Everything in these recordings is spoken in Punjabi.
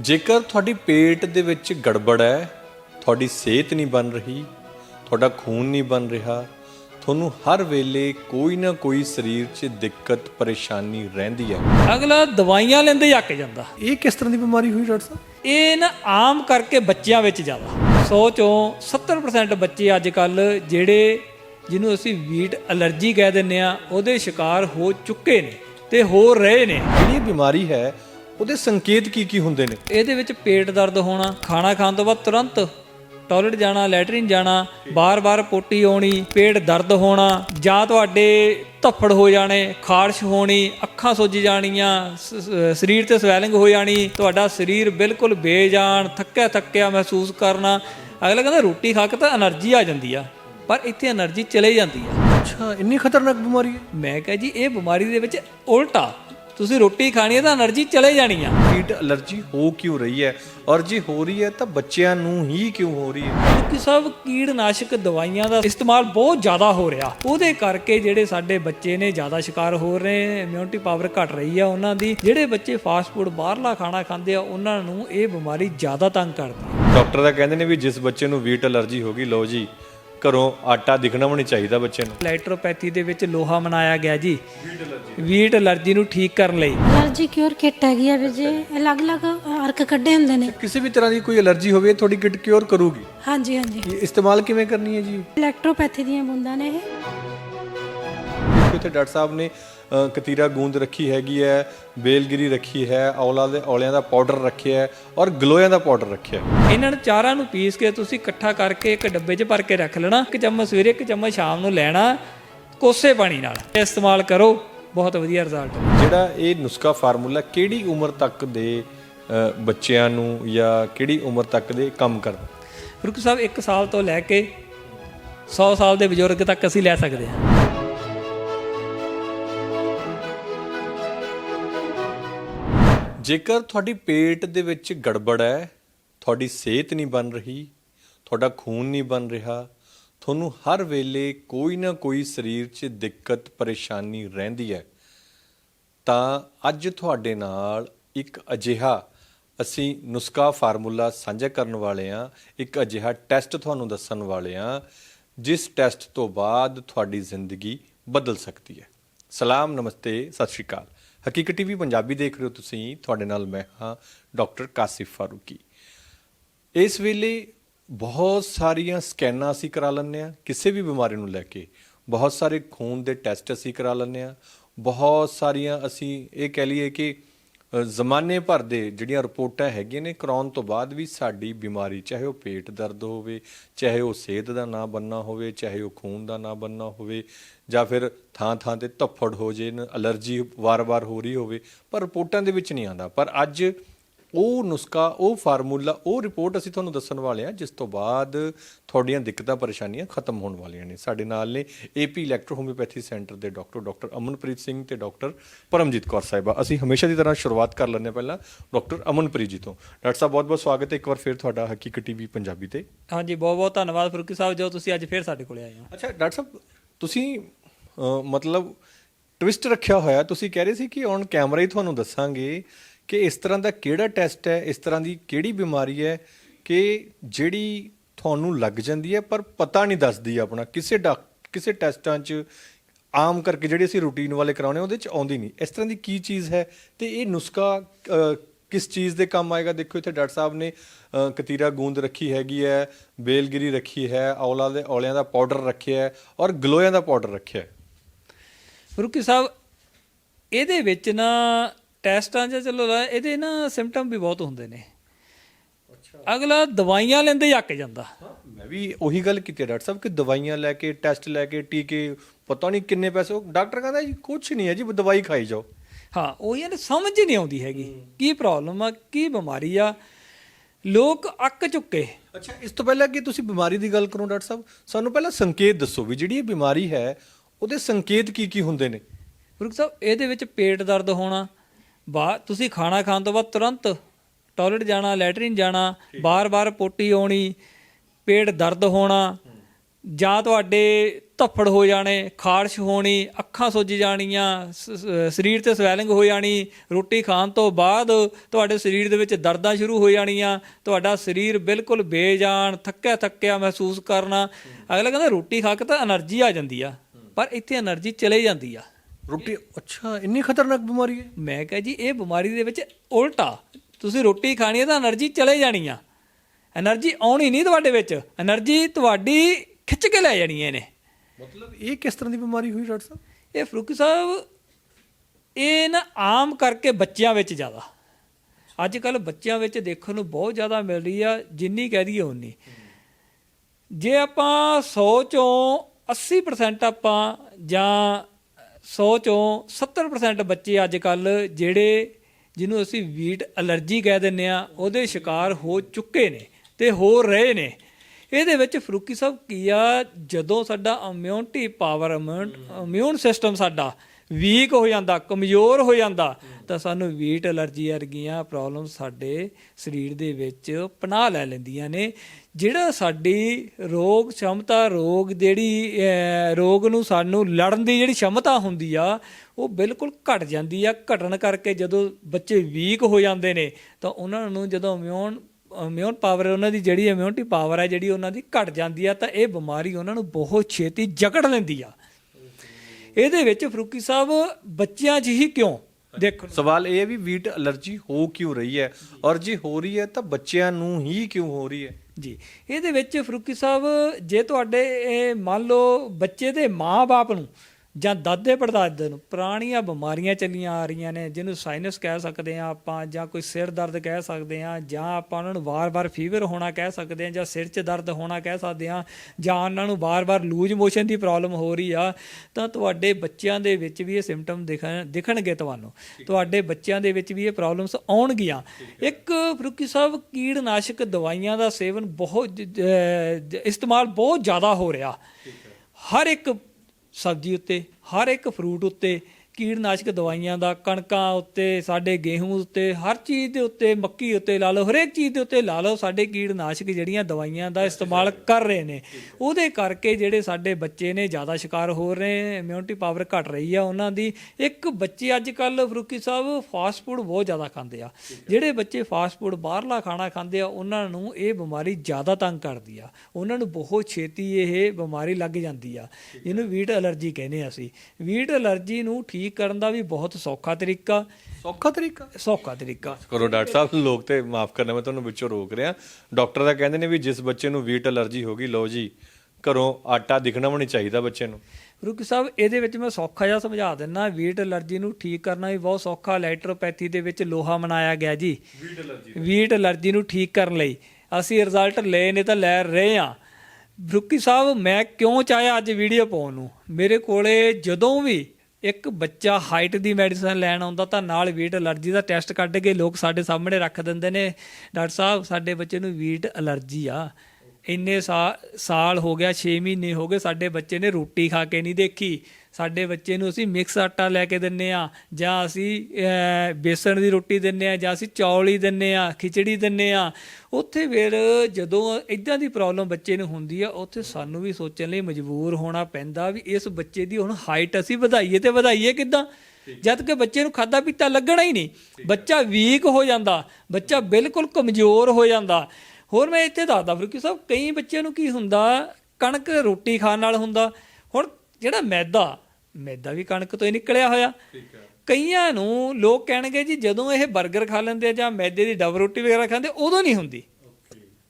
ਜੇਕਰ ਤੁਹਾਡੀ ਪੇਟ ਦੇ ਵਿੱਚ ਗੜਬੜ ਹੈ ਤੁਹਾਡੀ ਸਿਹਤ ਨਹੀਂ ਬਣ ਰਹੀ ਤੁਹਾਡਾ ਖੂਨ ਨਹੀਂ ਬਣ ਰਿਹਾ ਤੁਹਾਨੂੰ ਹਰ ਵੇਲੇ ਕੋਈ ਨਾ ਕੋਈ ਸਰੀਰ 'ਚ ਦਿੱਕਤ ਪਰੇਸ਼ਾਨੀ ਰਹਿੰਦੀ ਹੈ। ਅਗਲਾ ਦਵਾਈਆਂ ਲੈਂਦੇ ਹੀ ਅੱਕ ਜਾਂਦਾ। ਇਹ ਕਿਸ ਤਰ੍ਹਾਂ ਦੀ ਬਿਮਾਰੀ ਹੋਈ ਡਾਕਟਰ ਸਾਹਿਬ? ਇਹ ਨਾ ਆਮ ਕਰਕੇ ਬੱਚਿਆਂ ਵਿੱਚ ਜ਼ਿਆਦਾ। 100 ਚੋਂ 70% ਬੱਚੇ ਅੱਜ ਕੱਲ ਜਿਹੜੇ ਜਿਹਨੂੰ ਅਸੀਂ ਵੀਟ ਅਲਰਜੀ ਕਹਿ ਦਿੰਨੇ ਆ ਉਹਦੇ ਸ਼ਿਕਾਰ ਹੋ ਚੁੱਕੇ ਨੇ ਤੇ ਹੋ ਰਹੇ ਨੇ। ਜਿਹੜੀ ਇਹ ਬਿਮਾਰੀ ਹੈ ਉਹਦੇ ਸੰਕੇਤ ਕੀ ਕੀ ਹੁੰਦੇ ਨੇ? ਇਹਦੇ ਵਿੱਚ ਪੇਟ ਦਰਦ ਹੋਣਾ ਖਾਣਾ ਖਾਣ ਤੋਂ ਬਾਅਦ ਤੁਰੰਤ ਟਾਇਲਟ ਜਾਣਾ ਲੈਟਰਿਨ ਜਾਣਾ ਬਾਰ-ਬਾਰ ਪੋਟੀ ਆਉਣੀ ਪੇਟ ਦਰਦ ਹੋਣਾ ਜਾਂ ਤੁਹਾਡੇ ਧੱਫੜ ਹੋ ਜਾਣੇ ਖਾਰਸ਼ ਹੋਣੀ ਅੱਖਾਂ ਸੁੱਜ ਜਾਣੀਆਂ ਸਰੀਰ ਤੇ ਸਵੈਲਿੰਗ ਹੋ ਜਾਣੀ ਤੁਹਾਡਾ ਸਰੀਰ ਬਿਲਕੁਲ ਬੇਜਾਨ ਥੱਕਿਆ ਥੱਕਿਆ ਮਹਿਸੂਸ ਕਰਨਾ। ਅਗਲਾ ਕਹਿੰਦਾ ਰੋਟੀ ਖਾ ਕੇ ਤਾਂ એનર્ਜੀ ਆ ਜਾਂਦੀ ਆ ਪਰ ਇੱਥੇ એનર્ਜੀ ਚਲੇ ਜਾਂਦੀ ਆ। ਅੱਛਾ ਇੰਨੀ ਖਤਰਨਾਕ ਬਿਮਾਰੀ ਮੈਂ ਕਹਾਂ ਜੀ ਇਹ ਬਿਮਾਰੀ ਦੇ ਵਿੱਚ ਉਲਟਾ। ਤੁਸੀਂ ਰੋਟੀ ਖਾਣੀ ਹੈ ਤਾਂ એનર્ਜੀ ਚਲੇ ਜਾਣੀ ਆ। ਹੀਟ ਅਲਰਜੀ ਹੋ ਕਿਉਂ ਰਹੀ ਹੈ? ਔਰ ਜੇ ਹੋ ਰਹੀ ਹੈ ਤਾਂ ਬੱਚਿਆਂ ਨੂੰ ਹੀ ਕਿਉਂ ਹੋ ਰਹੀ ਹੈ? ਕਿਉਂਕਿ ਸਭ ਕੀੜਨਾਸ਼ਕ ਦਵਾਈਆਂ ਦਾ ਇਸਤੇਮਾਲ ਬਹੁਤ ਜ਼ਿਆਦਾ ਹੋ ਰਿਹਾ। ਉਹਦੇ ਕਰਕੇ ਜਿਹੜੇ ਸਾਡੇ ਬੱਚੇ ਨੇ ਜ਼ਿਆਦਾ ਸ਼ਿਕਾਰ ਹੋ ਰਹੇ ਨੇ ਇਮਿਊਨਿਟੀ ਪਾਵਰ ਘਟ ਰਹੀ ਹੈ ਉਹਨਾਂ ਦੀ। ਜਿਹੜੇ ਬੱਚੇ ਫਾਸਟ ਫੂਡ ਬਾਹਰਲਾ ਖਾਣਾ ਖਾਂਦੇ ਆ ਉਹਨਾਂ ਨੂੰ ਇਹ ਬਿਮਾਰੀ ਜ਼ਿਆਦਾ ਤੰਗ ਕਰਦੀ ਡਾਕਟਰ ਦਾ ਕਹਿੰਦੇ ਨੇ ਵੀ ਜਿਸ ਬੱਚੇ ਨੂੰ ਵੀਟ ਅਲਰਜੀ ਹੋ ਗਈ ਲਓ ਜੀ ਘਰੋਂ ਆਟਾ ਦਿਖਣਾ ਵੀ ਨਹੀਂ ਚਾਹੀਦਾ ਬੱਚੇ ਨੂੰ। ਇਲੈਕਟ੍ਰੋਪੈਥੀ ਦੇ ਵਿੱਚ ਲੋਹਾ ਮਨਾਇਆ ਗਿਆ ਜੀ। ਵੀਟ ਅਲਰਜੀ ਨੂੰ ਠੀਕ ਕਰਨ ਲਈ। ਅਲਰਜੀ ਕਿਉਰ ਕਿੱਟ ਹੈਗੀ ਆ ਵੀ ਜੀ ਅਲੱਗ-ਅਲੱਗ ਅਰਕ ਕੱਢੇ ਹੁੰਦੇ ਨੇ। ਕਿਸੇ ਵੀ ਤਰ੍ਹਾਂ ਦੀ ਕੋਈ ਅਲਰਜੀ ਹੋਵੇ ਤੁਹਾਡੀ ਕਿਟ ਕਿਉਰ ਕਰੂਗੀ? ਹਾਂਜੀ ਹਾਂਜੀ। ਇਹ ਇਸਤੇਮਾਲ ਕਿਵੇਂ ਕਰਨੀ ਹੈ ਜੀ? ਇਲੈਕਟ੍ਰੋਪੈਥੀ ਦੀਆਂ ਬੂੰਦਾਂ ਨੇ ਇਹ। ਦੇਖੋ ਇੱਥੇ ਡਾਕਟਰ ਸਾਹਿਬ ਨੇ ਕਤੀਰਾ ਗੂੰਦ ਰੱਖੀ ਹੈਗੀ ਹੈ ਬੇਲਗਿਰੀ ਰੱਖੀ ਹੈ ਔਲਾ ਦੇ ਔਲਿਆਂ ਦਾ ਪਾਊਡਰ ਰੱਖਿਆ ਹੈ ਔਰ ਗਲੋਇਆਂ ਦਾ ਪਾਊਡਰ ਰੱਖਿਆ ਹੈ। ਇਹਨਾਂ ਨੂੰ ਚਾਰਾਂ ਨੂੰ ਪੀਸ ਕੇ ਤੁਸੀਂ ਇਕੱਠਾ ਕਰਕੇ ਇੱਕ ਡੱਬੇ 'ਚ ਭਰ ਕੇ ਰੱਖ ਲੈਣਾ ਇੱਕ ਚਮਚ ਸਵੇਰੇ ਇੱਕ ਚਮਚ ਸ਼ਾਮ ਨੂੰ ਲੈਣਾ ਕੋਸੇ ਪਾਣੀ ਨਾਲ। ਇਸਤੇਮਾਲ ਕਰੋ ਬਹੁਤ ਵਧੀਆ ਰਿਜ਼ਲਟ ਜਿਹੜਾ ਇਹ ਨੁਸਖਾ ਫਾਰਮੂਲਾ ਕਿਹੜੀ ਉਮਰ ਤੱਕ ਦੇ ਬੱਚਿਆਂ ਨੂੰ ਜਾਂ ਕਿਹੜੀ ਉਮਰ ਤੱਕ ਦੇ ਕੰਮ ਕਰਦਾ? ਗੁਰੂ ਸਾਹਿਬ 1 ਸਾਲ ਤੋਂ ਲੈ ਕੇ 100 ਸਾਲ ਦੇ ਬਜ਼ੁਰਗ ਤੱਕ ਅਸੀਂ ਲੈ ਸਕਦੇ ਹਾਂ। ਜੇਕਰ ਤੁਹਾਡੀ ਪੇਟ ਦੇ ਵਿੱਚ ਗੜਬੜ ਹੈ, ਤੁਹਾਡੀ ਸਿਹਤ ਨਹੀਂ ਬਣ ਰਹੀ, ਤੁਹਾਡਾ ਖੂਨ ਨਹੀਂ ਬਣ ਰਿਹਾ, ਤੁਹਾਨੂੰ ਹਰ ਵੇਲੇ ਕੋਈ ਨਾ ਕੋਈ ਸਰੀਰ 'ਚ ਦਿੱਕਤ, ਪਰੇਸ਼ਾਨੀ ਰਹਿੰਦੀ ਹੈ, ਤਾਂ ਅੱਜ ਤੁਹਾਡੇ ਨਾਲ ਇੱਕ ਅਜਿਹਾ ਅਸੀਂ ਨੁਸਖਾ ਫਾਰਮੂਲਾ ਸਾਂਝਾ ਕਰਨ ਵਾਲੇ ਹਾਂ, ਇੱਕ ਅਜਿਹਾ ਟੈਸਟ ਤੁਹਾਨੂੰ ਦੱਸਣ ਵਾਲੇ ਹਾਂ, ਜਿਸ ਟੈਸਟ ਤੋਂ ਬਾਅਦ ਤੁਹਾਡੀ ਜ਼ਿੰਦਗੀ ਬਦਲ ਸਕਦੀ ਹੈ। ਸਲਾਮ, ਨਮਸਤੇ, ਸਤਿ ਸ਼੍ਰੀ ਅਕਾਲ। ਹਕੀਕਤ ਟੀਵੀ ਪੰਜਾਬੀ ਦੇਖ ਰਹੇ ਹੋ ਤੁਸੀਂ। ਤੁਹਾਡੇ ਨਾਲ ਮੈਂ ਹਾਂ, ਡਾਕਟਰ ਕਾਸਿਫ ਫਾਰੂਕੀ। ਇਸ ਵੇਲੇ ਬਹੁਤ ਸਾਰੀਆਂ ਸਕੈਨਾਂ ਅਸੀਂ ਕਰਾ ਲੈਂਦੇ ਆ ਕਿਸੇ ਵੀ ਬਿਮਾਰੀ ਨੂੰ ਲੈ ਕੇ। ਬਹੁਤ ਸਾਰੇ ਖੂਨ ਦੇ ਟੈਸਟ ਅਸੀਂ ਕਰਾ ਲੈਂਦੇ ਆ ਬਹੁਤ ਸਾਰੀਆਂ ਅਸੀਂ ਇਹ ਕਹਿ ਲਈਏ ਕਿ ਜ਼ਮਾਨੇ ਭਰ ਦੇ ਜਿਹੜੀਆਂ ਰਿਪੋਰਟਾਂ ਹੈਗੀਆਂ ਨੇ, ਕਰਾਉਣ ਤੋਂ ਬਾਅਦ ਵੀ ਸਾਡੀ ਬਿਮਾਰੀ, ਚਾਹੇ ਉਹ ਪੇਟ ਦਰਦ ਹੋਵੇ, ਚਾਹੇ ਉਹ ਸਿਹਤ ਦਾ ਨਾ ਬੰਨਾ ਹੋਵੇ, ਚਾਹੇ ਉਹ ਖੂਨ ਦਾ ਨਾ ਬੰਨਾ ਹੋਵੇ, ਜਾਂ ਫਿਰ ਥਾਂ ਥਾਂ ਤੇ ਧੱਫੜ ਹੋ ਜੇ ਅਲਰਜੀ ਵਾਰ-ਵਾਰ ਹੋ ਰਹੀ ਹੋਵੇ, ਪਰ ਰਿਪੋਰਟਾਂ ਦੇ ਵਿੱਚ ਨਹੀਂ ਆਉਂਦਾ। ਪਰ ਅੱਜ ਉਹ ਨੁਸਖਾ ਉਹ ਫਾਰਮੂਲਾ ਉਹ ਰਿਪੋਰਟ ਅਸੀਂ ਤੁਹਾਨੂੰ ਦੱਸਣ ਵਾਲੇ ਹਾਂ ਜਿਸ ਤੋਂ ਬਾਅਦ ਤੁਹਾਡੀਆਂ ਦਿੱਕਤਾਂ ਪਰੇਸ਼ਾਨੀਆਂ ਖਤਮ ਹੋਣ ਵਾਲੀਆਂ ਨੇ। ਸਾਡੇ ਨਾਲ ਨੇ ਏਪੀ ਇਲੈਕਟ੍ਰੋ ਹੋਮਿਓਪੈਥੀ ਸੈਂਟਰ ਦੇ ਡਾਕਟਰ ਡਾਕਟਰ ਅਮਨਪ੍ਰੀਤ ਸਿੰਘ ਤੇ ਡਾਕਟਰ ਪਰਮਜੀਤ ਕੌਰ ਸਾਹਿਬਾ। ਅਸੀਂ ਹਮੇਸ਼ਾ ਦੀ ਤਰ੍ਹਾਂ ਸ਼ੁਰੂਆਤ ਕਰ ਲੈਂਦੇ ਪਹਿਲਾਂ ਡਾਕਟਰ ਅਮਨਪ੍ਰੀਤ ਜੀ ਤੋਂ। ਡਾਕਟਰ ਸਾਹਿਬ ਬਹੁਤ-ਬਹੁਤ ਸਵਾਗਤ ਹੈ ਇੱਕ ਵਾਰ ਫਿਰ ਤੁਹਾਡਾ ਹਕੀਕਤ ਟੀਵੀ ਪੰਜਾਬੀ ਤੇ। ਹਾਂਜੀ ਬਹੁਤ ਬਹੁਤ ਧੰਨਵਾਦ ਫਰੂਕੀ ਸਾਹਿਬ ਜੋ ਤੁਸੀਂ ਅੱਜ ਫੇਰ ਸਾਡੇ ਕੋਲੇ ਆਏ ਹੋ। ਅੱਛਾ ਡਾਕਟਰ ਸਾਹਿਬ ਤੁਸੀਂ ਮਤਲਬ ਟਵਿਸਟ ਰੱਖਿਆ ਹੋਇਆ ਤੁਸੀਂ ਕਹਿ ਰਹੇ ਸੀ ਕਿ ਔਨ ਕੈਮਰਾ ਹੀ ਤੁਹਾਨੂੰ ਦੱਸਾਂਗੇ ਕਿ ਇਸ ਤਰ੍ਹਾਂ ਦਾ ਕਿਹੜਾ ਟੈਸਟ ਹੈ, ਇਸ ਤਰ੍ਹਾਂ ਦੀ ਕਿਹੜੀ ਬਿਮਾਰੀ ਹੈ ਕਿ ਜਿਹੜੀ ਤੁਹਾਨੂੰ ਲੱਗ ਜਾਂਦੀ ਹੈ ਪਰ ਪਤਾ ਨਹੀਂ ਦੱਸਦੀ ਆਪਣਾ, ਕਿਸੇ ਡਾਕ, ਕਿਸੇ ਟੈਸਟਾਂ 'ਚ ਆਮ ਕਰਕੇ ਜਿਹੜੇ ਅਸੀਂ ਰੂਟੀਨ ਵਾਲੇ ਕਰਾਉਣੇ ਉਹਦੇ 'ਚ ਆਉਂਦੀ ਨਹੀਂ। ਇਸ ਤਰ੍ਹਾਂ ਦੀ ਕੀ ਚੀਜ਼ ਹੈ ਤੇ ਇਹ ਨੁਸਖਾ ਕਿਸ ਚੀਜ਼ ਦੇ ਕੰਮ ਆਏਗਾ? ਦੇਖੋ, ਇੱਥੇ ਡਾਕਟਰ ਸਾਹਿਬ ਨੇ ਕਤੀਰਾ ਗੂੰਦ ਰੱਖੀ ਹੈਗੀ ਹੈ, ਬੇਲਗਿਰੀ ਰੱਖੀ ਹੈ, ਔਲਾ ਦੇ ਔਲਿਆਂ ਦਾ ਪਾਊਡਰ ਰੱਖਿਆ ਹੈ ਔਰ ਗਲੋਇਆਂ ਦਾ ਪਾਊਡਰ ਰੱਖਿਆ ਹੈ। ਫਰੂਕੀ ਸਾਹਿਬ, ਇਹਦੇ ਵਿੱਚ ਨਾ ਟੈਸਟਾਂ 'ਚ ਚਲੋ ਲੈ, ਇਹਦੇ ਨਾ ਸਿੰਪਟਮ ਵੀ ਬਹੁਤ ਹੁੰਦੇ ਨੇ। ਅਗਲਾ ਦਵਾਈਆਂ ਲੈਂਦੇ ਹੀ ਅੱਕ ਜਾਂਦਾ ਮੈਂ ਵੀ ਉਹੀ ਗੱਲ ਕੀਤੀ ਹੈ ਡਾਕਟਰ ਸਾਹਿਬ ਕਿ ਦਵਾਈਆਂ ਲੈ ਕੇ ਟੈਸਟ ਲੈ ਕੇ ਟੀਕੇ ਪਤਾ ਨਹੀਂ ਕਿੰਨੇ ਪੈਸੇ ਉਹ ਡਾਕਟਰ ਕਹਿੰਦਾ ਜੀ ਕੁਝ ਨਹੀਂ ਹੈ ਜੀ ਦਵਾਈ ਖਾਈ ਜਾਓ। ਹਾਂ ਉਹ ਯਾਰ ਸਮਝ ਹੀ ਨਹੀਂ ਆਉਂਦੀ ਹੈਗੀ ਕੀ ਪ੍ਰੋਬਲਮ ਆ ਕੀ ਬਿਮਾਰੀ ਆ। ਲੋਕ ਅੱਕ ਚੁੱਕੇ। ਅੱਛਾ ਇਸ ਤੋਂ ਪਹਿਲਾਂ ਕਿ ਤੁਸੀਂ ਬਿਮਾਰੀ ਦੀ ਗੱਲ ਕਰੋ ਡਾਕਟਰ ਸਾਹਿਬ। ਸਾਨੂੰ ਪਹਿਲਾਂ ਸੰਕੇਤ ਦੱਸੋ ਵੀ ਜਿਹੜੀ ਇਹ ਬਿਮਾਰੀ ਹੈ ਉਹਦੇ ਸੰਕੇਤ ਕੀ ਕੀ ਹੁੰਦੇ ਨੇ? ਗੁਰੂ ਸਾਹਿਬ ਇਹਦੇ ਵਿੱਚ ਪੇਟ ਦਰਦ ਹੋਣਾ ਬਾ ਤੁਸੀਂ ਖਾਣਾ ਖਾਣ ਤੋਂ ਬਾਅਦ ਤੁਰੰਤ ਟਾਇਲਟ ਜਾਣਾ ਲੈਟਰਿਨ ਜਾਣਾ ਬਾਰ-ਬਾਰ ਪੋਟੀ ਆਉਣੀ ਪੇਟ ਦਰਦ ਹੋਣਾ ਜਾਂ ਤੁਹਾਡੇ ਧੱਫੜ ਹੋ ਜਾਣੇ ਖਾਰਸ਼ ਹੋਣੀ ਅੱਖਾਂ ਸੁੱਜ ਜਾਣੀਆਂ ਸਰੀਰ ਤੇ ਸਵੈਲਿੰਗ ਹੋ ਜਾਣੀ ਰੋਟੀ ਖਾਣ ਤੋਂ ਬਾਅਦ ਤੁਹਾਡੇ ਸਰੀਰ ਦੇ ਵਿੱਚ ਦਰਦਾਂ ਸ਼ੁਰੂ ਹੋ ਜਾਣੀਆਂ ਤੁਹਾਡਾ ਸਰੀਰ ਬਿਲਕੁਲ ਬੇਜਾਨ ਥੱਕਿਆ ਥੱਕਿਆ ਮਹਿਸੂਸ ਕਰਨਾ। ਅਗਲਾ ਕਹਿੰਦਾ ਰੋਟੀ ਖਾ ਕੇ ਤਾਂ એનર્ਜੀ ਆ ਜਾਂਦੀ ਆ ਪਰ ਇੱਥੇ એનર્ਜੀ ਚਲੇ ਜਾਂਦੀ ਆ। ਰੋਟੀ ਅੱਛਾ ਇੰਨੀ ਖਤਰਨਾਕ ਬਿਮਾਰੀ ਹੈ? ਮੈਂ ਕਹਾਂ ਜੀ ਇਹ ਬਿਮਾਰੀ ਦੇ ਵਿੱਚ ਉਲਟਾ। ਤੁਸੀਂ ਰੋਟੀ ਖਾਣੀ ਹੈ ਤਾਂ એનર્ਜੀ ਚਲੇ ਜਾਣੀ ਆ। એનર્ਜੀ ਆਉਣੀ ਨਹੀਂ ਤੁਹਾਡੇ ਵਿੱਚ। એનર્ਜੀ ਤੁਹਾਡੀ ਖਿੱਚ ਕੇ ਲੈ ਜਾਣੀ ਹੈ ਇਹਨੇ। ਮਤਲਬ ਇਹ ਕਿਸ ਤਰ੍ਹਾਂ ਦੀ ਬਿਮਾਰੀ ਹੋਈ ਡਾਕਟਰ ਸਾਹਿਬ? ਇਹ ਫਰੂਕੀ ਸਾਹਿਬ ਇਹ ਨਾ ਆਮ ਕਰਕੇ ਬੱਚਿਆਂ ਵਿੱਚ ਜ਼ਿਆਦਾ। ਅੱਜ ਕੱਲ ਬੱਚਿਆਂ ਵਿੱਚ ਦੇਖਣ ਨੂੰ ਬਹੁਤ ਜ਼ਿਆਦਾ ਮਿਲ ਰਹੀ ਆ ਜਿੰਨੀ ਕਹਿ ਦਈਏ ਉਨੀ। ਜੇ ਆਪਾਂ 100 ਚੋਂ 80% ਆਪਾਂ ਜਾਂ 100 ਚੋਂ 70% ਬੱਚੇ ਅੱਜ ਕੱਲ ਜਿਹੜੇ ਜਿਹਨੂੰ ਅਸੀਂ ਵੀਟ ਅਲਰਜੀ ਕਹਿ ਦਿੰਨੇ ਆ ਉਹਦੇ ਸ਼ਿਕਾਰ ਹੋ ਚੁੱਕੇ ਨੇ ਤੇ ਹੋ ਰਹੇ ਨੇ। ਇਹਦੇ ਵਿੱਚ ਫਰੂਕੀ ਸਾਹਿਬ ਕੀ ਆ, ਜਦੋਂ ਸਾਡਾ ਇਮਿਊਨਿਟੀ ਪਾਵਰ ਇਮਿਊਨ ਸਿਸਟਮ ਸਾਡਾ ਵੀਕ ਹੋ ਜਾਂਦਾ, ਕਮਜ਼ੋਰ ਹੋ ਜਾਂਦਾ, ਤਾਂ ਸਾਨੂੰ ਵੀਟ ਅਲਰਜੀ ਵਰਗੀਆਂ ਪ੍ਰੋਬਲਮ ਸਾਡੇ ਸਰੀਰ ਦੇ ਵਿੱਚ ਪਨਾਹ ਲੈ ਲੈਂਦੀਆਂ ਨੇ। ਜਿਹੜਾ ਸਾਡੀ ਰੋਗ ਸ਼ਮਤਾ ਰੋਗ ਜਿਹੜੀ ਰੋਗ ਨੂੰ ਸਾਨੂੰ ਲੜਨ ਦੀ ਜਿਹੜੀ ਸ਼ਮਤਾ ਹੁੰਦੀ ਆ, ਉਹ ਬਿਲਕੁਲ ਘਟ ਜਾਂਦੀ ਆ। ਘਟਣ ਕਰਕੇ ਜਦੋਂ ਬੱਚੇ ਵੀਕ ਹੋ ਜਾਂਦੇ ਨੇ, ਤਾਂ ਉਹਨਾਂ ਨੂੰ ਜਦੋਂ ਇਮਿਊਨ ਇਮਿਊਨ ਪਾਵਰ ਉਹਨਾਂ ਦੀ ਜਿਹੜੀ ਇਮਿਊਨਿਟੀ ਪਾਵਰ ਹੈ ਜਿਹੜੀ ਉਹਨਾਂ ਦੀ ਘਟ ਜਾਂਦੀ ਆ, ਤਾਂ ਇਹ ਬਿਮਾਰੀ ਉਹਨਾਂ ਨੂੰ ਬਹੁਤ ਛੇਤੀ ਜਕੜ ਲੈਂਦੀ ਆ। ਇਹਦੇ ਵਿੱਚ ਫਰੂਕੀ ਸਾਹਿਬ, ਬੱਚਿਆਂ 'ਚ ਹੀ ਕਿਉਂ? ਦੇਖੋ। ਸਵਾਲ ਇਹ ਵੀ ਵੀਟ ਅਲਰਜੀ ਹੋ ਕਿਉਂ ਰਹੀ ਹੈ? ਔਰ ਜੇ ਹੋ ਰਹੀ ਹੈ, ਤਾਂ ਬੱਚਿਆਂ ਨੂੰ ਹੀ ਕਿਉਂ ਹੋ ਰਹੀ ਹੈ? ਜੀ। ਇਹਦੇ ਵਿੱਚ ਫਰੂਕੀ ਸਾਹਿਬ ਜੇ ਤੁਹਾਡੇ ਇਹ ਮੰਨ ਲਓ ਬੱਚੇ ਦੇ ਮਾਪੇ ਨੂੰ ਜਾਂ ਦਾਦੇ ਪੜਦਾਦੇ ਨੂੰ ਪੁਰਾਣੀਆਂ ਬਿਮਾਰੀਆਂ ਚੱਲੀਆਂ ਆ ਰਹੀਆਂ ਨੇ ਜਿਹਨੂੰ ਸਾਈਨਸ ਕਹਿ ਸਕਦੇ ਆ ਆਪਾਂ ਜਾਂ ਕੋਈ ਸਿਰ ਦਰਦ ਕਹਿ ਸਕਦੇ ਆ ਜਾਂ ਆਪਾਂ ਉਹਨਾਂ ਨੂੰ ਵਾਰ-ਵਾਰ ਫੀਵਰ ਹੋਣਾ ਕਹਿ ਸਕਦੇ ਆ ਜਾਂ ਸਿਰ 'ਚ ਦਰਦ ਹੋਣਾ ਕਹਿ ਸਕਦੇ ਆ ਜਾਂ ਉਹਨਾਂ ਨੂੰ ਵਾਰ-ਵਾਰ ਲੂਜ ਮੋਸ਼ਨ ਦੀ ਪ੍ਰੋਬਲਮ ਹੋ ਰਹੀ ਆ ਤਾਂ ਤੁਹਾਡੇ ਬੱਚਿਆਂ ਦੇ ਵਿੱਚ ਵੀ ਇਹ ਸਿੰਪਟਮ ਦਿਖਣ ਦਿਖਣਗੇ ਤੁਹਾਨੂੰ। ਤੁਹਾਡੇ ਬੱਚਿਆਂ ਦੇ ਵਿੱਚ ਵੀ ਇਹ ਪ੍ਰੋਬਲਮਸ ਆਉਣਗੀਆਂ। ਇੱਕ ਫਰੂਕੀ ਸਾਹਿਬ ਕੀੜਨਾਸ਼ਕ ਦਵਾਈਆਂ ਦਾ ਸੇਵਨ ਬਹੁਤ ਇਸਤੇਮਾਲ ਬਹੁਤ ਜ਼ਿਆਦਾ ਹੋ ਰਿਹਾ। ਹਰ ਇੱਕ ਸਬਜ਼ੀ ਉੱਤੇ ਹਰ ਇੱਕ ਫਰੂਟ ਉੱਤੇ ਕੀਟਨਾਸ਼ਕ ਦਵਾਈਆਂ ਦਾ ਕਣਕਾਂ ਉੱਤੇ, ਸਾਡੇ ਗੇਹੂੰ ਉੱਤੇ, ਹਰ ਚੀਜ਼ ਦੇ ਉੱਤੇ, ਮੱਕੀ ਉੱਤੇ ਲਾ ਲਓ, ਹਰੇਕ ਚੀਜ਼ ਦੇ ਉੱਤੇ ਲਾ ਲਓ, ਸਾਡੇ ਕੀਟਨਾਸ਼ਕ ਜਿਹੜੀਆਂ ਦਵਾਈਆਂ ਦਾ ਇਸਤੇਮਾਲ ਕਰ ਰਹੇ ਨੇ। ਉਹਦੇ ਕਰਕੇ ਜਿਹੜੇ ਸਾਡੇ ਬੱਚੇ ਨੇ ਜ਼ਿਆਦਾ ਸ਼ਿਕਾਰ ਹੋ ਰਹੇ ਨੇ ਇਮਿਊਨਿਟੀ ਪਾਵਰ ਘਟ ਰਹੀ ਆ ਉਹਨਾਂ ਦੀ। ਇੱਕ ਬੱਚੇ ਅੱਜ ਕੱਲ ਫਰੂਕੀ ਸਾਹਿਬ ਫਾਸਟ ਫੂਡ ਬਹੁਤ ਜ਼ਿਆਦਾ ਖਾਂਦੇ ਆ। ਜਿਹੜੇ ਬੱਚੇ ਫਾਸਟ ਫੂਡ ਬਾਹਰਲਾ ਖਾਣਾ ਖਾਂਦੇ ਆ, ਉਹਨਾਂ ਨੂੰ ਇਹ ਬਿਮਾਰੀ ਜ਼ਿਆਦਾ ਤੰਗ ਕਰਦੀ ਆ। ਉਹਨਾਂ ਨੂੰ ਬਹੁਤ ਛੇਤੀ ਇਹ ਬਿਮਾਰੀ ਲੱਗ ਜਾਂਦੀ ਆ। ਜਿਹਨੂੰ ਵੀਟ ਅਲਰਜੀ ਕਹਿੰਦੇ ਆ ਅਸੀਂ। ਵੀਟ ਅਲਰਜੀ ਨੂੰ ਠੀਕ ਕਰਨ ਦਾ ਵੀ ਬਹੁਤ ਸੌਖਾ ਤਰੀਕਾ। ਸੌਖਾ ਤਰੀਕਾ? ਸੌਖਾ ਤਰੀਕਾ। ਕਰੋ ਡਾਕਟਰ ਸਾਹਿਬ ਲੋਕ ਤੇ ਮਾਫ ਕਰਨਾ ਮੈਂ ਤੁਹਾਨੂੰ ਵਿੱਚੋਂ ਰੋਕ ਰਿਹਾ। ਡਾਕਟਰ ਦਾ ਕਹਿੰਦੇ ਨੇ ਵੀ ਜਿਸ ਬੱਚੇ ਨੂੰ ਵੀਟ ਅਲਰਜੀ ਹੋ ਗਈ ਲਓ ਜੀ ਘਰੋਂ ਆਟਾ ਦਿਖਣਾ ਵੀ ਨਹੀਂ ਚਾਹੀਦਾ ਬੱਚੇ ਨੂੰ। ਰੁਕ ਸਾਹਿਬ ਇਹਦੇ ਵਿੱਚ ਮੈਂ ਸੌਖਾ ਜਿਹਾ ਸਮਝਾ ਦਿੰਨਾ ਵੀਟ ਅਲਰਜੀ ਨੂੰ ਠੀਕ ਕਰਨਾ ਵੀ ਬਹੁਤ ਸੌਖਾ ਲੈਟਰੋਪੈਥੀ ਦੇ ਵਿੱਚ ਲੋਹਾ ਮਨਾਇਆ ਗਿਆ ਜੀ। ਵੀਟ ਅਲਰਜੀ ਵੀਟ ਅਲਰਜੀ ਨੂੰ ਠੀਕ ਕਰਨ ਲਈ ਅਸੀਂ ਰਿਜ਼ਲਟ ਲਏ ਨੇ ਤਾਂ ਲੈ ਰਹੇ ਆ ਰੁਕੀ ਸਾਹਿਬ ਮੈਂ ਕਿਉਂ ਚਾਹਿਆ ਅੱਜ ਵੀਡੀਓ ਪਾਉਣ ਨੂੰ? ਮੇਰੇ ਕੋਲੇ ਜਦੋਂ ਵੀ ਇੱਕ ਬੱਚਾ ਹਾਈਟ ਦੀ ਮੈਡੀਸਨ ਲੈਣ ਆਉਂਦਾ ਤਾਂ ਨਾਲ ਵੀਟ ਅਲਰਜੀ ਦਾ ਟੈਸਟ ਕੱਢ ਕੇ ਲੋਕ ਸਾਡੇ ਸਾਹਮਣੇ ਰੱਖ ਦਿੰਦੇ ਨੇ। ਡਾਕਟਰ ਸਾਹਿਬ, ਸਾਡੇ ਬੱਚੇ ਨੂੰ ਵੀਟ ਅਲਰਜੀ ਆ। ਇੰਨੇ ਸਾਲ ਹੋ ਗਿਆ 6 ਮਹੀਨੇ ਹੋ ਗਏ ਸਾਡੇ ਬੱਚੇ ਨੇ ਰੋਟੀ ਖਾ ਕੇ ਨਹੀਂ ਦੇਖੀ। ਸਾਡੇ ਬੱਚੇ ਨੂੰ ਅਸੀਂ ਮਿਕਸ ਆਟਾ ਲੈ ਕੇ ਦਿੰਨੇ ਆ ਜਾਂ ਅਸੀਂ ਬੇਸਣ ਦੀ ਰੋਟੀ ਦਿੰਨੇ ਆ ਜਾਂ ਅਸੀਂ ਚੌਲ ਹੀ ਦਿੰਨੇ ਆ ਖਿਚੜੀ ਦਿੰਨੇ ਆ। ਉੱਥੇ ਫਿਰ ਜਦੋਂ ਇਦਾਂ ਦੀ ਪ੍ਰੋਬਲਮ ਬੱਚੇ ਨੂੰ ਹੁੰਦੀ ਆ ਉੱਥੇ ਸਾਨੂੰ ਵੀ ਸੋਚਣ ਲਈ ਮਜਬੂਰ ਹੋਣਾ ਪੈਂਦਾ ਵੀ ਇਸ ਬੱਚੇ ਦੀ ਹੁਣ ਹਾਈਟ ਅਸੀਂ ਵਧਾਈਏ ਤੇ ਵਧਾਈਏ ਕਿੱਦਾਂ? ਜਦ ਕਿ ਬੱਚੇ ਨੂੰ ਖਾਦਾ ਪੀਤਾ ਲੱਗਣਾ ਹੀ ਨਹੀਂ। ਬੱਚਾ ਵੀਕ ਹੋ ਜਾਂਦਾ ਬੱਚਾ ਬਿਲਕੁਲ ਕਮਜ਼ੋਰ ਹੋ ਜਾਂਦਾ। ਹੋਰ ਮੈਂ ਇੱਥੇ ਦੱਸਦਾ ਫਰੂਕੀ ਸਾਹਿਬ ਕਈ ਬੱਚਿਆਂ ਨੂੰ ਕੀ ਹੁੰਦਾ ਕਣਕ ਰੋਟੀ ਖਾਣ ਨਾਲ ਹੁੰਦਾ। ਹੁਣ ਜਿਹੜਾ ਮੈਦਾ ਮੈਦਾ ਵੀ ਕਣਕ ਤੋਂ ਹੀ ਨਿਕਲਿਆ ਹੋਇਆ। ਕਈਆਂ ਨੂੰ ਲੋਕ ਕਹਿਣਗੇ ਜੀ ਜਦੋਂ ਇਹ 버ਗਰ ਖਾ ਲੈਂਦੇ ਆ ਜਾਂ ਮੈਦੇ ਦੀ ਡਬ ਰੋਟੀ ਵਗੈਰਾ ਖਾਂਦੇ ਉਦੋਂ ਨਹੀਂ ਹੁੰਦੀ।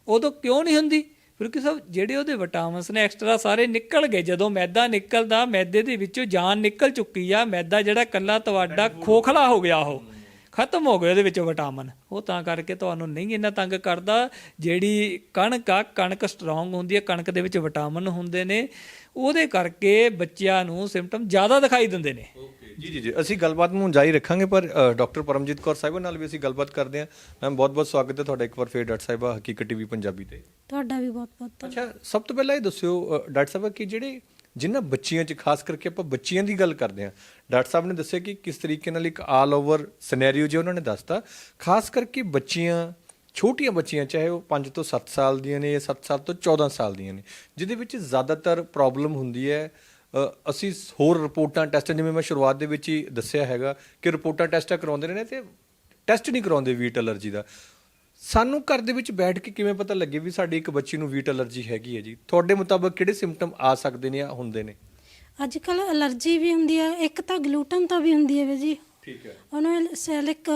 ਉਦੋਂ ਕਿਉਂ ਨਹੀਂ ਹੁੰਦੀ? ਕਿਉਂਕਿ ਸਭ ਜਿਹੜੇ ਉਹਦੇ ਵਿਟਾਮਿਨਸ ਨੇ ਐਕਸਟਰਾ ਸਾਰੇ ਨਿਕਲ ਗਏ। ਜਦੋਂ ਮੈਦਾ ਨਿਕਲਦਾ ਮੈਦੇ ਦੇ ਵਿੱਚੋਂ ਜਾਨ ਨਿਕਲ ਚੁੱਕੀ ਆ ਮੈਦਾ ਜਿਹੜਾ ਕੱਲਾ ਤੁਹਾਡਾ ਖੋਖਲਾ ਹੋ ਗਿਆ ਉਹ। ਖਤਮ ਹੋ ਗਏ ਉਹਦੇ ਵਿੱਚੋਂ ਵਿਟਾਮਿਨ। ਉਹ ਤਾਂ ਕਰਕੇ ਤੁਹਾਨੂੰ ਨਹੀਂ ਇੰਨਾ ਤੰਗ ਕਰਦਾ ਜਿਹੜੀ ਕਣਕ ਆ ਕਣਕ ਸਟਰੋਂਗ ਹੁੰਦੀ ਹੈ ਕਣਕ ਦੇ ਵਿੱਚ ਵਿਟਾਮਿਨ ਹੁੰਦੇ ਨੇ। ਉਹਦੇ ਕਰਕੇ ਬੱਚਿਆਂ ਨੂੰ ਸਿੰਪਟਮ ਜ਼ਿਆਦਾ ਦਿਖਾਈ ਦਿੰਦੇ ਨੇ। ਜੀ ਜੀ ਜੀ। ਅਸੀਂ ਗੱਲਬਾਤ ਨੂੰ ਜਾਰੀ ਰੱਖਾਂਗੇ ਪਰ ਡਾਕਟਰ ਪਰਮਜੀਤ ਕੌਰ ਸਾਹਿਬ ਨਾਲ ਵੀ ਅਸੀਂ ਗੱਲਬਾਤ ਕਰਦੇ ਹਾਂ। ਮੈਮ ਬਹੁਤ ਬਹੁਤ ਸਵਾਗਤ ਹੈ ਤੁਹਾਡਾ ਇੱਕ ਵਾਰ ਫੇਰ ਡਾਕਟਰ ਸਾਹਿਬਾ ਹਕੀਕਤ ਟੀਵੀ ਪੰਜਾਬੀ ਤੇ। ਤੁਹਾਡਾ ਵੀ ਬਹੁਤ ਬਹੁਤ ਧੰਨਵਾਦ। ਅੱਛਾ ਸਭ ਤੋਂ ਪਹਿਲਾਂ ਇਹ ਦੱਸਿਓ ਡਾਕਟਰ ਸਾਹਿਬ ਕਿ ਜਿਹੜੇ ਜਿਨ੍ਹਾਂ ਬੱਚੀਆਂ 'ਚ, ਖਾਸ ਕਰਕੇ ਆਪਾਂ ਬੱਚੀਆਂ ਦੀ ਗੱਲ ਕਰਦੇ ਹਾਂ, ਡਾਕਟਰ ਸਾਹਿਬ ਨੇ ਦੱਸਿਆ ਕਿ ਕਿਸ ਤਰੀਕੇ ਨਾਲ ਇੱਕ ਆਲ ਓਵਰ ਸਿਨੈਰੀਓ ਜੇ ਉਹਨਾਂ ਨੇ ਦੱਸਤਾ, ਖਾਸ ਕਰਕੇ ਬੱਚੀਆਂ, ਛੋਟੀਆਂ ਬੱਚੀਆਂ, ਚਾਹੇ ਉਹ 5 ਤੋਂ 7 ਸਾਲ ਦੀਆਂ ਨੇ ਜਾਂ 7 ਸਾਲ ਤੋਂ 14 ਸਾਲ ਦੀਆਂ ਨੇ, ਜਿਹਦੇ ਵਿੱਚ ਜ਼ਿਆਦਾਤਰ ਪ੍ਰੋਬਲਮ ਹੁੰਦੀ ਹੈ ਅਸੀਂ ਹੋਰ ਰਿਪੋਰਟਾਂ, ਟੈਸਟ, ਜਿਵੇਂ ਮੈਂ ਸ਼ੁਰੂਆਤ ਦੇ ਵਿੱਚ ਹੀ ਦੱਸਿਆ ਹੈਗਾ ਕਿ ਰਿਪੋਰਟਾਂ ਟੈਸਟਾਂ ਕਰਾਉਂਦੇ ਨੇ ਤੇ ਟੈਸਟ ਨਹੀਂ ਕਰਾਉਂਦੇ ਵੀਟ ਅਲਰਜੀ ਦਾ। ਸਾਨੂੰ ਘਰ ਦੇ ਵਿੱਚ ਬੈਠ ਕੇ ਕਿਵੇਂ ਪਤਾ ਲੱਗੇ ਵੀ ਸਾਡੀ ਇੱਕ ਬੱਚੀ ਨੂੰ ਵੀਟ ਅਲਰਜੀ ਹੈਗੀ ਹੈ ਜੀ? ਤੁਹਾਡੇ ਮੁਤਾਬਕ ਕਿਹੜੇ ਸਿੰਪਟਮ ਆ ਸਕਦੇ ਨੇ ਜਾਂ ਹੁੰਦੇ ਨੇ? ਅੱਜ ਕੱਲ ਅਲਰਜੀ ਵੀ ਹੁੰਦੀ ਹੈ ਇੱਕ ਤਾਂ ਗਲੂਟਨ ਤੋਂ ਵੀ ਹੁੰਦੀ ਹੈ ਵੀ ਜੀ। ਠੀਕ ਹੈ। ਉਹਨੂੰ ਸੈਲਿਕ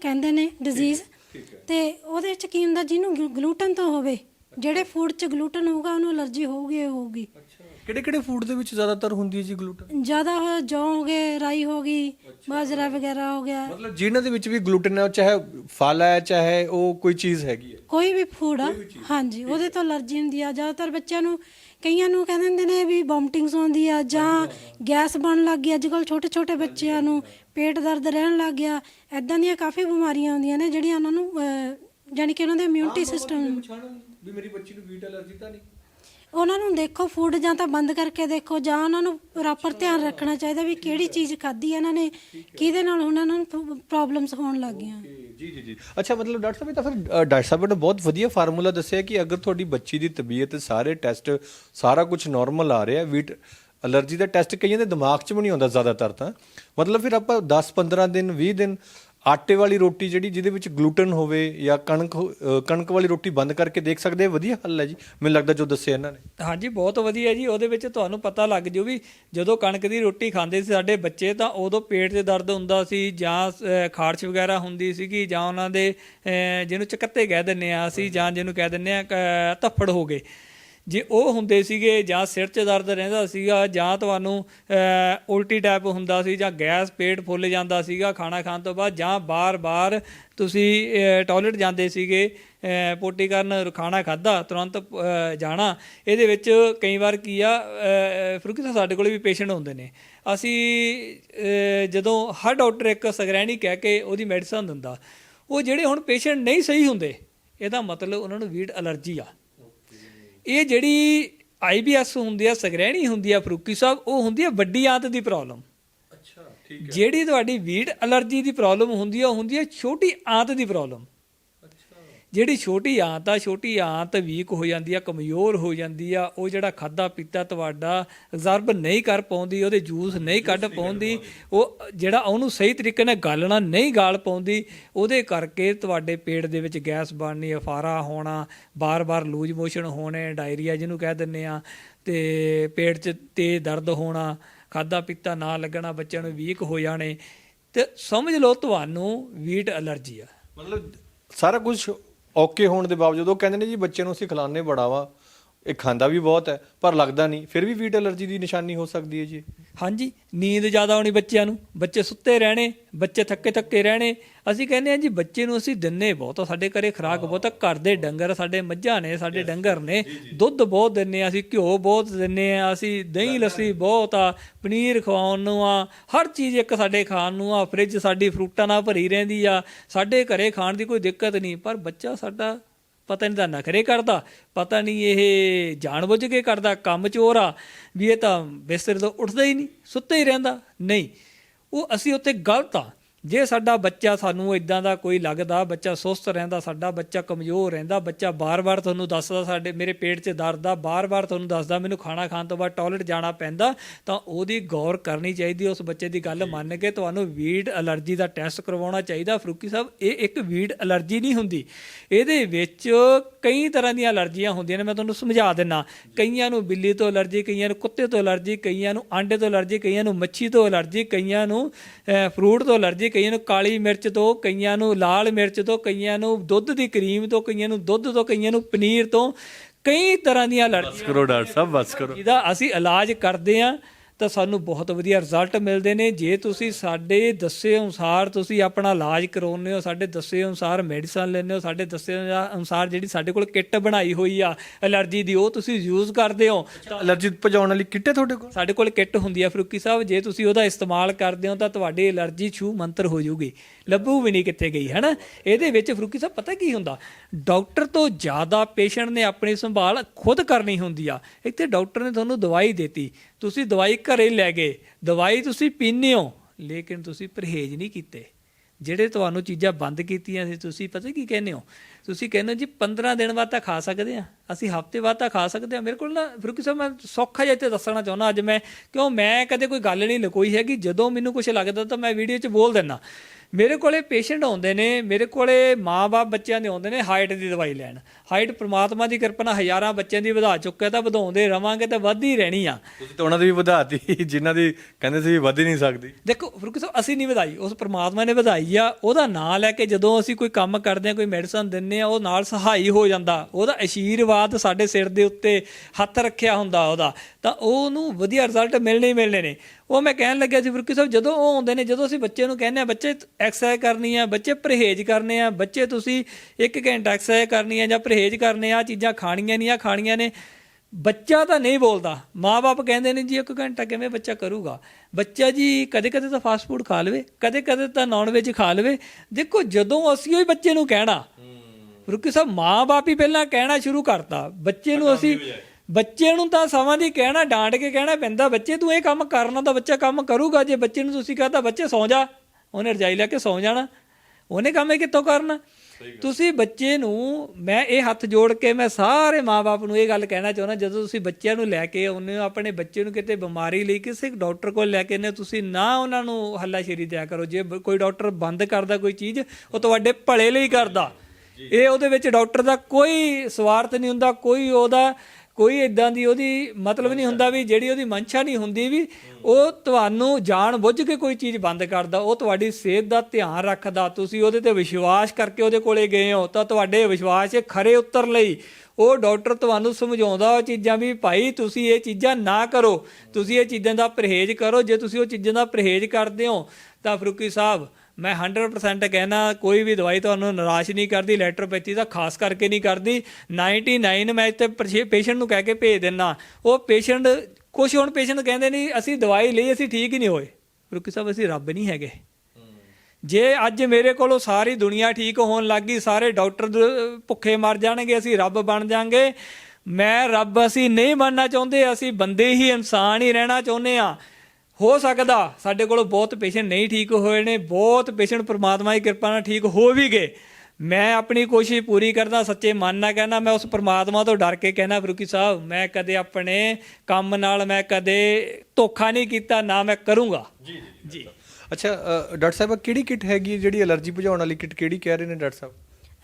ਕਹਿੰਦੇ ਨੇ ਡਿਜ਼ੀਜ਼ ਠੀਕ ਹੈ। ਤੇ ਉਹਦੇ ਵਿੱਚ ਕੀ ਹੁੰਦਾ ਜਿਹਨੂੰ ਗਲੂਟਨ ਤੋਂ ਹੋਵੇ ਜਿਹੜੇ ਫੂਡ 'ਚ ਗਲੂਟਨ ਹੋਊਗਾ ਉਹਨੂੰ ਅਲਰਜੀ ਹੋਊਗੀ ਹੀ ਹੋਊਗੀ। ਕਿਹੜੇ ਕਿਹੜੇ ਫੂਡ ਦੇ ਵਿੱਚ ਜ਼ਿਆਦਾਤਰ ਹੁੰਦੀ ਹੈ ਜੀ ਗਲੂਟਨ ਜ਼ਿਆਦਾ ਜੌਂ ਹੋ ਗਏ ਰਾਈ ਹੋ ਗਈ ਬਾਜਰਾ ਵਗੈਰਾ ਹੋ ਗਿਆ। ਮਤਲਬ ਜਿਨ੍ਹਾਂ ਦੇ ਵਿੱਚ ਵੀ ਗਲੂਟਨ ਹੈ ਉਹ ਚਾਹੇ ਫਲ ਹੈ ਚਾਹੇ ਉਹ ਕੋਈ ਚੀਜ਼ ਹੈਗੀ ਹੈ? ਕੋਈ ਵੀ ਫੂਡ ਆ। ਹਾਂਜੀ ਉਹਦੇ ਤੋਂ ਅਲਰਜੀ ਹੁੰਦੀ ਆ। ਜ਼ਿਆਦਾਤਰ ਬੱਚਿਆਂ ਨੂੰ ਕਈਆਂ ਨੂੰ ਕਹਿ ਦਿੰਦੇ ਨੇ ਵੀ ਵੋਮਟਿੰਗਸ ਆਉਂਦੀ ਆ ਜਾਂ ਗੈਸ ਬਣਨ ਲੱਗ ਗਈ। ਅੱਜ ਕੱਲ ਛੋਟੇ ਛੋਟੇ ਬੱਚਿਆਂ ਨੂੰ ਪੇਟ ਦਰਦ ਰਹਿਣ ਲੱਗ ਗਿਆ। ਐਦਾਂ ਦੀਆਂ ਕਾਫੀ ਬਿਮਾਰੀਆਂ ਆਉਂਦੀਆਂ ਨੇ ਜਿਹੜੀਆਂ ਉਹਨਾਂ ਨੂੰ ਅਹ, ਜਾਣੀ ਕਿ ਉਹਨਾਂ ਦੇ ਇਮਿਊਨਿਟੀ ਸਿਸਟਮ ਵੀ ਮੇਰੀ ਬੱਚੀ ਨੂੰ ਵੀਟ ਅਲਰਜੀ ਤਾਂ ਨਹੀਂ? ਉਹਨਾਂ ਨੂੰ ਦੇਖੋ ਫੂਡ ਜਾਂ ਤਾਂ ਬੰਦ ਕਰਕੇ ਦੇਖੋ ਜਾਂ ਉਹਨਾਂ ਨੂੰ ਪ੍ਰੋਪਰ ਧਿਆਨ ਰੱਖਣਾ ਚਾਹੀਦਾ ਵੀ ਕਿਹੜੀ ਚੀਜ਼ ਖਾਧੀ ਹੈ ਇਹਨਾਂ ਨੇ ਕਿਹਦੇ ਨਾਲ ਉਹਨਾਂ ਨੂੰ ਪ੍ਰੋਬਲਮਸ ਹੋਣ ਲੱਗ ਗਈਆਂ। ਜੀ ਜੀ ਜੀ। ਅੱਛਾ ਮਤਲਬ ਡਾਕਟਰ ਸਾਹਿਬ ਇਹ ਤਾਂ ਫਿਰ ਅ, ਡਾਕਟਰ ਸਾਹਿਬ ਨੇ ਬਹੁਤ ਵਧੀਆ ਫਾਰਮੂਲਾ ਦੱਸਿਆ ਕਿ ਅਗਰ ਤੁਹਾਡੀ ਬੱਚੀ ਦੀ ਤਬੀਅਤ ਸਾਰੇ ਟੈਸਟ ਸਾਰਾ ਕੁਝ ਨਾਰਮਲ ਆ ਰਿਹਾ ਵੀਟ ਅਲਰਜੀ ਦਾ ਟੈਸਟ ਕਈਆਂ ਦੇ ਦਿਮਾਗ 'ਚ ਵੀ ਨਹੀਂ ਆਉਂਦਾ ਜ਼ਿਆਦਾਤਰ ਤਾਂ। ਮਤਲਬ ਫਿਰ ਆਪਾਂ 10 15 ਦਿਨ 20 ਦਿਨ ਆਟੇ ਵਾਲੀ ਰੋਟੀ ਜਿਹੜੀ ਜਿਹਦੇ ਵਿੱਚ ਗਲੂਟਨ ਹੋਵੇ ਜਾਂ ਕਣਕ ਹੋ- ਕਣਕ ਵਾਲੀ ਰੋਟੀ ਬੰਦ ਕਰਕੇ ਦੇਖ ਸਕਦੇ ਆ? ਵਧੀਆ ਹੱਲ ਹੈ ਜੀ, ਮੈਨੂੰ ਲੱਗਦਾ ਜੋ ਦੱਸਿਆ ਇਹਨਾਂ ਨੇ। ਹਾਂਜੀ, ਬਹੁਤ ਵਧੀਆ ਜੀ। ਉਹਦੇ ਵਿੱਚ ਤੁਹਾਨੂੰ ਪਤਾ ਲੱਗ ਜੂ ਵੀ ਜਦੋਂ ਕਣਕ ਦੀ ਰੋਟੀ ਖਾਂਦੇ ਸੀ ਸਾਡੇ ਬੱਚੇ, ਤਾਂ ਉਦੋਂ ਪੇਟ 'ਚ ਦਰਦ ਹੁੰਦਾ ਸੀ ਜਾਂ ਖਾਰਸ਼ ਵਗੈਰਾ ਹੁੰਦੀ ਸੀਗੀ ਜਾਂ ਉਹਨਾਂ ਦੇ ਜਿਹਨੂੰ ਚਕੱਤੇ ਕਹਿ ਦਿੰਨੇ ਆ ਅਸੀਂ ਜਾਂ ਜਿਹਨੂੰ ਕਹਿ ਦਿੰਨੇ ਆ, ਕ- ਧੱਫੜ ਹੋ ਗਏ। ਜੇ ਉਹ ਹੁੰਦੇ ਸੀਗੇ ਜਾਂ ਸਿਰ 'ਚ ਦਰਦ ਰਹਿੰਦਾ ਸੀਗਾ ਜਾਂ ਤੁਹਾਨੂੰ ਉਲਟੀ ਟੈਪ ਹੁੰਦਾ ਸੀ ਜਾਂ ਗੈਸ ਪੇਟ ਫੁੱਲ ਜਾਂਦਾ ਸੀਗਾ ਖਾਣਾ ਖਾਣ ਤੋਂ ਬਾਅਦ ਜਾਂ ਬਾਰ-ਬਾਰ ਤੁਸੀਂ ਟਾਇਲਟ ਜਾਂਦੇ ਸੀਗੇ ਅਹ, ਪੋਟੀ ਕਰਨ ਖਾਣਾ ਖਾਦਾ ਤੁਰੰਤ ਜਾਣਾ ਇਹਦੇ ਵਿੱਚ ਕਈ ਵਾਰ ਕੀ ਆ ਅਹ, ਫਰੂਕੀ ਸਾਹਿਬ ਸਾਡੇ ਕੋਲ ਵੀ ਪੇਸ਼ੈਂਟ ਹੁੰਦੇ ਨੇ। ਅਸੀਂ ਜਦੋਂ ਹਰ ਡਾਕਟਰ ਇੱਕ ਸਗਰੈਣੀ ਕਹਿ ਕੇ ਉਹਦੀ ਮੈਡੀਸਨ ਦਿੰਦਾ ਉਹ ਜਿਹੜੇ ਹੁਣ ਪੇਸ਼ੈਂਟ ਨਹੀਂ ਸਹੀ ਹੁੰਦੇ ਇਹਦਾ ਮਤਲਬ ਉਹਨਾਂ ਨੂੰ ਵੀਟ ਅਲਰਜੀ ਆ। ਇਹ ਜਿਹੜੀ ਆਈਬੀਐਸ ਹੁੰਦੀ ਆ ਸਗਰੈਣੀ ਹੁੰਦੀ ਆ ਫਰੂਕੀ ਸਾਹਿਬ ਉਹ ਹੁੰਦੀ ਆ ਵੱਡੀ ਆਂਤ ਦੀ ਪ੍ਰੋਬਲਮ ਅੱਛਾ ਠੀਕ ਜਿਹੜੀ ਤੁਹਾਡੀ ਵੀਡ ਅਲਰਜੀ ਦੀ ਪ੍ਰੋਬਲਮ ਹੁੰਦੀ ਆ ਉਹ ਹੁੰਦੀ ਆ ਛੋਟੀ ਆਂਤ ਦੀ ਪ੍ਰੋਬਲਮ ਜਿਹੜੀ ਛੋਟੀ ਆਂਤ ਆ ਛੋਟੀ ਆਂਤ ਵੀਕ ਹੋ ਜਾਂਦੀ ਆ ਕਮਜ਼ੋਰ ਹੋ ਜਾਂਦੀ ਆ ਉਹ ਜਿਹੜਾ ਖਾਦਾ ਪੀਤਾ ਤੁਹਾਡਾ ਅਬਜ਼ਰਬ ਨਹੀਂ ਕਰ ਪਾਉਂਦੀ ਉਹਦੇ ਜੂਸ ਨਹੀਂ ਕੱਢ ਪਾਉਂਦੀ ਉਹ ਜਿਹੜਾ ਉਹਨੂੰ ਸਹੀ ਤਰੀਕੇ ਨਾਲ ਗਾਲਣਾ ਨਹੀਂ ਗਾਲ ਪਾਉਂਦੀ ਉਹਦੇ ਕਰਕੇ ਤੁਹਾਡੇ ਪੇਟ ਦੇ ਵਿੱਚ ਗੈਸ ਬਣਨੀ ਅਫਾਰਾ ਹੋਣਾ ਬਾਰ-ਬਾਰ ਲੂਜ ਮੋਸ਼ਨ ਹੋਣੇ ਡਾਇਰੀਆ ਜਿਹਨੂੰ ਕਹਿ ਦਿੰਨੇ ਆ ਤੇ ਪੇਟ 'ਚ ਤੇਜ਼ ਦਰਦ ਹੋਣਾ ਖਾਦਾ ਪੀਤਾ ਨਾ ਲੱਗਣਾ ਬੱਚਿਆਂ ਨੂੰ ਵੀਕ ਹੋ ਜਾਣੇ ਤੇ ਸਮਝ ਲਓ ਤੁਹਾਨੂੰ ਵੀਟ ਅਲਰਜੀ ਆ। ਮਤਲਬ ਸਾਰਾ ਕੁਝ ਓਕੇ ਹੋਣ ਦੇ ਬਾਵਜੂਦ ਉਹ ਕਹਿੰਦੇ ਨੇ ਜੀ ਬੱਚੇ ਨੂੰ ਅਸੀਂ ਖਿਲਾਉਂਦੇ ਬੜਾ ਵਾ। ਇਹ ਖਾਂਦਾ ਵੀ ਬਹੁਤ ਹੈ ਪਰ ਲੱਗਦਾ ਨਹੀਂ। ਫਿਰ ਵੀ ਵੀਟ ਅਲਰਜੀ ਦੀ ਨਿਸ਼ਾਨੀ ਹੋ ਸਕਦੀ ਹੈ ਜੀ। ਹਾਂਜੀ ਨੀਂਦ ਜ਼ਿਆਦਾ ਆਉਣੀ ਬੱਚਿਆਂ ਨੂੰ। ਬੱਚੇ ਸੁੱਤੇ ਰਹਿਣੇ ਬੱਚੇ ਥੱਕੇ ਥੱਕੇ ਰਹਿਣੇ। ਅਸੀਂ ਕਹਿੰਦੇ ਆ ਜੀ ਬੱਚੇ ਨੂੰ ਅਸੀਂ ਦਿੰਨੇ ਬਹੁਤ ਆ। ਸਾਡੇ ਘਰੇ ਖੁਰਾਕ ਬਹੁਤ ਆ ਘਰ ਦੇ ਡੰਗਰ ਸਾਡੇ ਮੱਝਾਂ ਨੇ ਸਾਡੇ ਡੰਗਰ ਨੇ। ਦੁੱਧ ਬਹੁਤ ਦਿੰਨੇ ਆ ਅਸੀਂ ਘਿਓ ਬਹੁਤ ਦਿੰਨੇ ਆ ਅਸੀਂ ਦਹੀਂ ਲੱਸੀ ਬਹੁਤ ਆ ਪਨੀਰ ਖਵਾਉਣ ਨੂੰ ਆ ਹਰ ਚੀਜ਼ ਇੱਕ ਸਾਡੇ ਖਾਣ ਨੂੰ ਆ ਫ੍ਰਿਜ ਸਾਡੀ ਫਰੂਟਾਂ ਨਾਲ ਭਰੀ ਰਹਿੰਦੀ ਆ। ਸਾਡੇ ਘਰੇ ਖਾਣ ਦੀ ਕੋਈ ਦਿੱਕਤ ਨਹੀਂ ਪਰ ਬੱਚਾ ਸਾਡਾ ਪਤਾ ਨਹੀਂ ਤਾਂ ਨਖਰੇ ਕਰਦਾ, ਪਤਾ ਨਹੀਂ ਇਹ ਜਾਣਬੁੱਝ ਕੇ ਕਰਦਾ, ਕੰਮ ਚੋਰ ਆ, ਵੀ ਇਹ ਤਾਂ ਬਿਸਤਰੇ ਤੋਂ ਉੱਠਦਾ ਹੀ ਨਹੀਂ, ਸੁੱਤਾ ਹੀ ਰਹਿੰਦਾ। ਨਹੀਂ, ਉਹ ਅਸੀਂ ਉੱਥੇ ਗਲਤ ਆ। ਜੇ ਸਾਡਾ ਬੱਚਾ ਸਾਨੂੰ ਇਦਾਂ ਦਾ ਕੋਈ ਲੱਗਦਾ ਬੱਚਾ ਸੁਸਤ ਰਹਿੰਦਾ ਸਾਡਾ ਬੱਚਾ ਕਮਜ਼ੋਰ ਰਹਿੰਦਾ ਬੱਚਾ ਬਾਰ-ਬਾਰ ਤੁਹਾਨੂੰ ਦੱਸਦਾ ਸਾਡੇ ਮੇਰੇ ਪੇਟ 'ਚ ਦਰਦ ਆ ਬਾਰ-ਬਾਰ ਤੁਹਾਨੂੰ ਦੱਸਦਾ ਮੈਨੂੰ ਖਾਣਾ ਖਾਣ ਤੋਂ ਬਾਅਦ ਟਾਇਲਟ ਜਾਣਾ ਪੈਂਦਾ ਤਾਂ ਉਹਦੀ ਗੌਰ ਕਰਨੀ ਚਾਹੀਦੀ ਉਸ ਬੱਚੇ ਦੀ ਗੱਲ ਮੰਨ ਕੇ ਤੁਹਾਨੂੰ ਵੀਡ ਅਲਰਜੀ ਦਾ ਟੈਸਟ ਕਰਵਾਉਣਾ ਚਾਹੀਦਾ ਫਰੂਕੀ ਸਾਹਿਬ ਇਹ ਇੱਕ ਵੀਡ ਅਲਰਜੀ ਨਹੀਂ ਹੁੰਦੀ। ਇਹਦੇ ਵਿੱਚ ਕਈ ਤਰ੍ਹਾਂ ਦੀਆਂ ਅਲਰਜੀਆਂ ਹੁੰਦੀਆਂ ਨੇ ਮੈਂ ਤੁਹਾਨੂੰ ਸਮਝਾ ਦਿੰਨਾ। ਕਈਆਂ ਨੂੰ ਬਿੱਲੀ ਤੋਂ ਅਲਰਜੀ ਕਈਆਂ ਨੂੰ ਕੁੱਤੇ ਤੋਂ ਅਲਰਜੀ ਕਈਆਂ ਨੂੰ ਆਂਡੇ ਤੋਂ ਅਲਰਜੀ ਕਈਆਂ ਨੂੰ ਮੱਛੀ ਤੋਂ ਅਲਰਜੀ ਕਈਆਂ ਨੂੰ ਫਰੂਟ ਤੋਂ ਅਲਰਜੀ ਕਈਆਂ ਨੂੰ ਕਾਲੀ ਮਿਰਚ ਤੋਂ ਕਈਆਂ ਨੂੰ ਲਾਲ ਮਿਰਚ ਤੋਂ ਕਈਆਂ ਨੂੰ ਦੁੱਧ ਦੀ ਕਰੀਮ ਤੋਂ ਕਈਆਂ ਨੂੰ ਦੁੱਧ ਤੋਂ ਕਈਆਂ ਨੂੰ ਪਨੀਰ ਤੋਂ ਕਈ ਤਰ੍ਹਾਂ ਦੀਆਂ ਅਲਰਜੀਆਂ ਕਰੋ ਡਾਕਟਰ ਸਾਹਿਬ ਬਸ ਕਰੋ ਜਿਹਦਾ ਅਸੀਂ ਇਲਾਜ ਕਰਦੇ ਆ। ਤਾਂ ਸਾਨੂੰ ਬਹੁਤ ਵਧੀਆ ਰਿਜ਼ਲਟ ਮਿਲਦੇ ਨੇ। ਜੇ ਤੁਸੀਂ ਸਾਡੇ ਦੱਸੇ ਅਨੁਸਾਰ ਤੁਸੀਂ ਆਪਣਾ ਇਲਾਜ ਕਰਾਉਂਦੇ ਹੋ ਸਾਡੇ ਦੱਸੇ ਅਨੁਸਾਰ ਮੈਡੀਸਨ ਲੈਂਦੇ ਹੋ ਸਾਡੇ ਦੱਸੇ ਅਨੁਸਾਰ ਜਿਹੜੀ ਸਾਡੇ ਕੋਲ ਕਿੱਟ ਬਣਾਈ ਹੋਈ ਆ ਐਲਰਜੀ ਦੀ ਉਹ ਤੁਸੀਂ ਯੂਜ਼ ਕਰਦੇ ਹੋ ਤਾਂ ਅਲਰਜੀ ਭਜਾਉਣ ਵਾਲੀ ਕਿੱਟ ਹੈ ਤੁਹਾਡੇ ਕੋਲ? ਸਾਡੇ ਕੋਲ ਕਿੱਟ ਹੁੰਦੀ ਆ ਫਰੂਕੀ ਸਾਹਿਬ। ਜੇ ਤੁਸੀਂ ਉਹਦਾ ਇਸਤੇਮਾਲ ਕਰਦੇ ਹੋ ਤਾਂ ਤੁਹਾਡੀ ਐਲਰਜੀ ਛੂ ਮੰਤਰ ਹੋ ਜਾਊਗੀ। ਲੱਭੂ ਵੀ ਨਹੀਂ ਕਿੱਥੇ ਗਈ ਹੈਨਾ? ਇਹਦੇ ਵਿੱਚ ਫਰੂਕੀ ਸਾਹਿਬ ਪਤਾ ਕੀ ਹੁੰਦਾ? ਡਾਕਟਰ ਤੋਂ ਜ਼ਿਆਦਾ ਪੇਸ਼ੈਂਟ ਨੇ ਆਪਣੀ ਸੰਭਾਲ ਖੁਦ ਕਰਨੀ ਹੁੰਦੀ ਆ। ਇੱਥੇ ਡਾਕਟਰ ਨੇ ਤੁਹਾਨੂੰ ਦਵਾਈ ਦਿੱਤੀ। ਤੁਸੀਂ ਦਵਾਈ ਘਰੇ ਲੈ ਗਏ, ਦਵਾਈ ਤੁਸੀਂ ਪੀਂਦੇ ਹੋ, ਲੇਕਿਨ ਤੁਸੀਂ ਪਰਹੇਜ਼ ਨਹੀਂ ਕੀਤੇ। ਜਿਹੜੇ ਤੁਹਾਨੂੰ ਚੀਜ਼ਾਂ ਬੰਦ ਕੀਤੀਆਂ ਸੀ, ਤੁਸੀਂ ਪਤਾ ਕੀ ਕਹਿੰਦੇ ਹੋ? ਤੁਸੀਂ ਕਹਿੰਦੇ ਹੋ ਜੀ 15 ਦਿਨ ਬਾਅਦ ਤਾਂ ਖਾ ਸਕਦੇ ਆ ਅਸੀਂ ਹਫ਼ਤੇ ਬਾਅਦ ਤਾਂ ਖਾ ਸਕਦੇ ਆ ਮੇਰੇ ਕੋਲ ਨਾ ਫਰੂਕੀ ਸਾਹਿਬ ਮੈਂ ਸੌਖਾ ਜਿਹਾ ਇੱਥੇ ਦੱਸਣਾ ਚਾਹੁੰਦਾ, ਅੱਜ ਮੈਂ ਕਿਉਂ ਮੈਂ ਕਦੇ ਕੋਈ ਗੱਲ ਨਹੀਂ ਲਕੋਈ ਹੈਗੀ, ਜਦੋਂ ਮੈਨੂੰ ਕੁਝ ਲੱਗਦਾ ਤਾਂ ਮੈਂ ਵੀਡੀਓ 'ਚ ਬੋਲ ਦਿੰਦਾ। ਮੇਰੇ ਕੋਲੇ ਪੇਸ਼ੈਂਟ ਆਉਂਦੇ ਨੇ ਮੇਰੇ ਕੋਲੇ ਮਾਂ-ਬਾਪ ਬੱਚਿਆਂ ਦੇ ਆਉਂਦੇ ਨੇ ਹਾਈਟ ਦੀ ਦਵਾਈ ਲੈਣ। ਹਾਈਟ ਪ੍ਰਮਾਤਮਾ ਦੀ ਕਿਰਪਾ ਨਾਲ ਹਜ਼ਾਰਾਂ ਬੱਚਿਆਂ ਦੀ ਵਧਾ ਚੁੱਕਿਆ ਤਾਂ ਵਧਾਉਂਦੇ ਰਵਾਂਗੇ ਤਾਂ ਵੱਧਦੀ ਰਹਿਣੀ ਆ। ਤੁਸੀਂ ਤਾਂ ਉਹਨਾਂ ਦੀ ਵੀ ਵਧਾਤੀ ਜਿਨ੍ਹਾਂ ਦੀ ਕਹਿੰਦੇ ਸੀ ਵਧ ਹੀ ਨਹੀਂ ਸਕਦੀ। ਦੇਖੋ ਫਰੂਕ ਸਾਹਿਬ ਅਸੀਂ ਨਹੀਂ ਵਧਾਈ ਉਸ ਪ੍ਰਮਾਤਮਾ ਨੇ ਵਧਾਈ ਆ ਉਹਦਾ ਨਾਂ ਲੈ ਕੇ ਜਦੋਂ ਅਸੀਂ ਕੋਈ ਕੰਮ ਕਰਦੇ ਆ ਕੋਈ ਮੈਡੀਸਨ ਦਿੰਨੇ ਆ ਉਹ ਨਾਲ ਸਹਾਈ ਹੋ ਜਾਂਦਾ। ਉਹਦਾ ਅਸ਼ੀਰਵਾਦ ਸਾਡੇ ਸਿਰ ਦੇ ਉੱਤੇ ਹੱਥ ਰੱਖਿਆ ਹੁੰਦਾ ਉਹਦਾ। ਤਾਂ ਉਹਨੂੰ ਵਧੀਆ ਰਿਜ਼ਲਟ ਮਿਲਣੇ ਹੀ ਮਿਲਣੇ ਨੇ। ਉਹ ਮੈਂ ਕਹਿਣ ਲੱਗਿਆ ਸੀ ਫਰੂਕੀ ਸਾਹਿਬ ਜਦੋਂ ਉਹ ਆਉਂਦੇ ਨੇ ਜਦੋਂ ਅਸੀਂ ਬੱਚੇ ਨੂੰ ਕਹਿੰਦੇ ਆ ਬੱਚੇ ਐਕਸਰਸਾਈਜ਼ ਕਰਨੀ ਆ ਬੱਚੇ ਪਰਹੇਜ਼ ਕਰਨੇ ਆ ਬੱਚੇ ਤੁਸੀਂ 1 ਘੰਟਾ ਐਕਸਰਸਾਈਜ਼ ਕਰਨੀ ਆ ਜਾਂ ਪਰਹੇਜ਼ ਕਰਨੇ ਆ ਚੀਜ਼ਾਂ ਖਾਣੀਆਂ ਨਹੀਂ ਆ ਖਾਣੀਆਂ ਨੇ ਬੱਚਾ ਤਾਂ ਨਹੀਂ ਬੋਲਦਾ। ਮਾਪੇ ਕਹਿੰਦੇ ਨੇ ਜੀ ਇੱਕ ਘੰਟਾ ਕਿਵੇਂ ਬੱਚਾ ਕਰੂਗਾ? ਬੱਚਾ ਜੀ ਕਦੇ ਕਦੇ ਤਾਂ ਫਾਸਟ ਫੂਡ ਖਾ ਲਵੇ ਕਦੇ ਕਦੇ ਤਾਂ ਨਾਨ ਵੈਜ ਖਾ ਲਵੇ। ਦੇਖੋ ਜਦੋਂ ਅਸੀਂ ਉਹ ਬੱਚੇ ਨੂੰ ਕਹਿਣਾ ਰੁਕੀ ਸਾਹਿਬ ਮਾਪੇ ਹੀ ਪਹਿਲਾਂ ਕਹਿਣਾ ਸ਼ੁਰੂ ਕਰਤਾ। ਬੱਚੇ ਨੂੰ ਅਸੀਂ ਬੱਚੇ ਨੂੰ ਤਾਂ ਸਮਾਂ ਦੀ ਕਹਿਣਾ ਡਾਂਟ ਕੇ ਕਹਿਣਾ ਪੈਂਦਾ ਬੱਚੇ ਤੂੰ ਇਹ ਕੰਮ ਕਰਨਾ ਤਾਂ ਬੱਚਾ ਕੰਮ ਕਰੂਗਾ ਜੇ ਬੱਚੇ ਨੂੰ ਤੁਸੀਂ ਕਹਤਾ ਬੱਚੇ ਸੌਂ ਜਾ ਉਹਨੇ ਰਜਾਈ ਲੈ ਕੇ ਸੌਂ ਜਾਣਾ ਉਹਨੇ ਕੰਮ ਇਹ ਕਿੱਥੋਂ ਕਰਨਾ? ਤੁਸੀਂ ਬੱਚੇ ਨੂੰ ਮੈਂ ਇਹ ਹੱਥ ਜੋੜ ਕੇ ਮੈਂ ਸਾਰੇ ਮਾਪੇ ਨੂੰ ਇਹ ਗੱਲ ਕਹਿਣਾ ਚਾਹੁੰਦਾ ਜਦੋਂ ਤੁਸੀਂ ਬੱਚਿਆਂ ਨੂੰ ਲੈ ਕੇ ਹੋ ਆਪਣੇ ਬੱਚੇ ਨੂੰ ਕਿਤੇ ਬਿਮਾਰੀ ਲਈ ਕਿਸੇ ਡਾਕਟਰ ਕੋਲ ਲੈ ਕੇ ਨੇ ਤੁਸੀਂ ਨਾ ਉਹਨਾਂ ਨੂੰ ਹੱਲਾਸ਼ੇਰੀ ਦਿਆ ਕਰੋ ਜੇ ਕੋਈ ਡਾਕਟਰ ਬੰਦ ਕਰਦਾ ਕੋਈ ਚੀਜ਼ ਉਹ ਤੁਹਾਡੇ ਭਲੇ ਲਈ ਕਰਦਾ। ਇਹ ਉਹਦੇ ਵਿੱਚ ਡਾਕਟਰ ਦਾ ਕੋਈ ਸਵਾਰਥ ਨਹੀਂ ਹੁੰਦਾ ਕੋਈ ਉਹਦਾ ਕੋਈ ਇਦਾਂ ਦੀ ਉਹਦੀ ਮਤਲਬ ਨਹੀਂ ਹੁੰਦਾ ਵੀ ਜਿਹੜੀ ਉਹਦੀ ਮਨਸ਼ਾ ਨਹੀਂ ਹੁੰਦੀ ਵੀ, ਉਹ ਤੁਹਾਨੂੰ ਜਾਣ ਬੁੱਝ ਕੇ ਕੋਈ ਚੀਜ਼ ਬੰਦ ਕਰਦਾ, ਉਹ ਤੁਹਾਡੀ ਸਿਹਤ ਦਾ ਧਿਆਨ ਰੱਖਦਾ, ਤੁਸੀਂ ਉਹਦੇ ਤੇ ਵਿਸ਼ਵਾਸ ਕਰਕੇ ਉਹਦੇ ਕੋਲੇ ਗਏ ਹੋ, ਤਾਂ ਤੁਹਾਡੇ ਵਿਸ਼ਵਾਸ 'ਚ ਖਰੇ ਉਤਰ ਲਈ। ਉਹ ਡਾਕਟਰ ਤੁਹਾਨੂੰ ਸਮਝਾਉਂਦਾ ਉਹ ਚੀਜ਼ਾਂ ਵੀ, ਭਾਈ, ਤੁਸੀਂ ਇਹ ਚੀਜ਼ਾਂ ਨਾ ਕਰੋ, ਤੁਸੀਂ ਇਹ ਚੀਜ਼ਾਂ ਦਾ ਪਰਹੇਜ਼ ਕਰੋ, ਜੇ ਤੁਸੀਂ ਉਹ ਚੀਜ਼ਾਂ ਦਾ ਪਰਹੇਜ਼ ਕਰਦੇ ਹੋ, ਤਾਂ ਫਰੂਕੀ ਸਾਹਿਬ ਮੈਂ 100% ਕਹਿਣਾ, ਕੋਈ ਵੀ ਦਵਾਈ ਤੁਹਾਨੂੰ ਨਿਰਾਸ਼ ਨਹੀਂ ਕਰਦੀ ਲੈਟਰੋਪੈਥੀ ਦਾ ਖਾਸ ਕਰਕੇ ਨਹੀਂ ਕਰਦੀ। 99 ਮੈਂ ਇੱਥੇ ਪੇਸ਼ੈਂਟ ਨੂੰ ਕਹਿ ਕੇ ਭੇਜ ਦਿੰਨਾ। ਉਹ ਪੇਸ਼ੈਂਟ ਕੁਝ ਹੁਣ ਪੇਸ਼ੈਂਟ ਕਹਿੰਦੇ ਨਹੀਂ ਅਸੀਂ ਦਵਾਈ ਲਈ, ਅਸੀਂ ਠੀਕ ਹੀ ਨਹੀਂ ਹੋਏ। ਰੁਕੀ ਸਾਹਿਬ, ਅਸੀਂ ਰੱਬ ਨਹੀਂ ਹੈਗੇ। ਜੇ ਅੱਜ ਮੇਰੇ ਕੋਲੋਂ ਸਾਰੀ ਦੁਨੀਆ ਠੀਕ ਹੋਣ ਲੱਗੀ ਸਾਰੇ ਡਾਕਟਰ ਭੁੱਖੇ ਮਰ ਜਾਣਗੇ, ਅਸੀਂ ਰੱਬ ਬਣ ਜਾਾਂਗੇ। ਮੈਂ ਰੱਬ ਅਸੀਂ ਨਹੀਂ ਬਣਨਾ ਚਾਹੁੰਦੇ, ਅਸੀਂ ਬੰਦੇ ਹੀ ਇਨਸਾਨ ਹੀ ਰਹਿਣਾ ਚਾਹੁੰਦੇ ਆ ਹੋ ਸਕਦਾ ਸਾਡੇ ਕੋਲੋਂ ਬਹੁਤ ਪੇਸ਼ੈਂਟ ਨਹੀਂ ਠੀਕ ਹੋਏ ਨੇ ਬਹੁਤ ਪੇਸ਼ੈਂਟ ਪ੍ਰਮਾਤਮਾ ਦੀ ਕਿਰਪਾ ਨਾਲ ਠੀਕ ਹੋ ਵੀ ਗਏ। ਮੈਂ ਆਪਣੀ ਕੋਸ਼ਿਸ਼ ਪੂਰੀ ਕਰਦਾ ਸੱਚੇ ਮਨ ਨਾਲ ਕਹਿਣਾ ਮੈਂ ਉਸ ਪ੍ਰਮਾਤਮਾ ਤੋਂ ਡਰ ਕੇ ਕਹਿਣਾ ਫਰੂਕੀ ਸਾਹਿਬ ਮੈਂ ਕਦੇ ਆਪਣੇ ਕੰਮ ਨਾਲ ਮੈਂ ਕਦੇ ਧੋਖਾ ਨਹੀਂ ਕੀਤਾ ਨਾ ਮੈਂ ਕਰੂੰਗਾ। ਜੀ ਜੀ ਅੱਛਾ ਡਾਕਟਰ ਸਾਹਿਬ ਕਿਹੜੀ ਕਿਟ ਹੈਗੀ ਜਿਹੜੀ ਅਲਰਜੀ ਭਜਾਉਣ ਵਾਲੀ ਕਿਟ ਕਿਹੜੀ ਕਹਿ ਰਹੇ ਨੇ ਡਾਕਟਰ ਸਾਹਿਬ?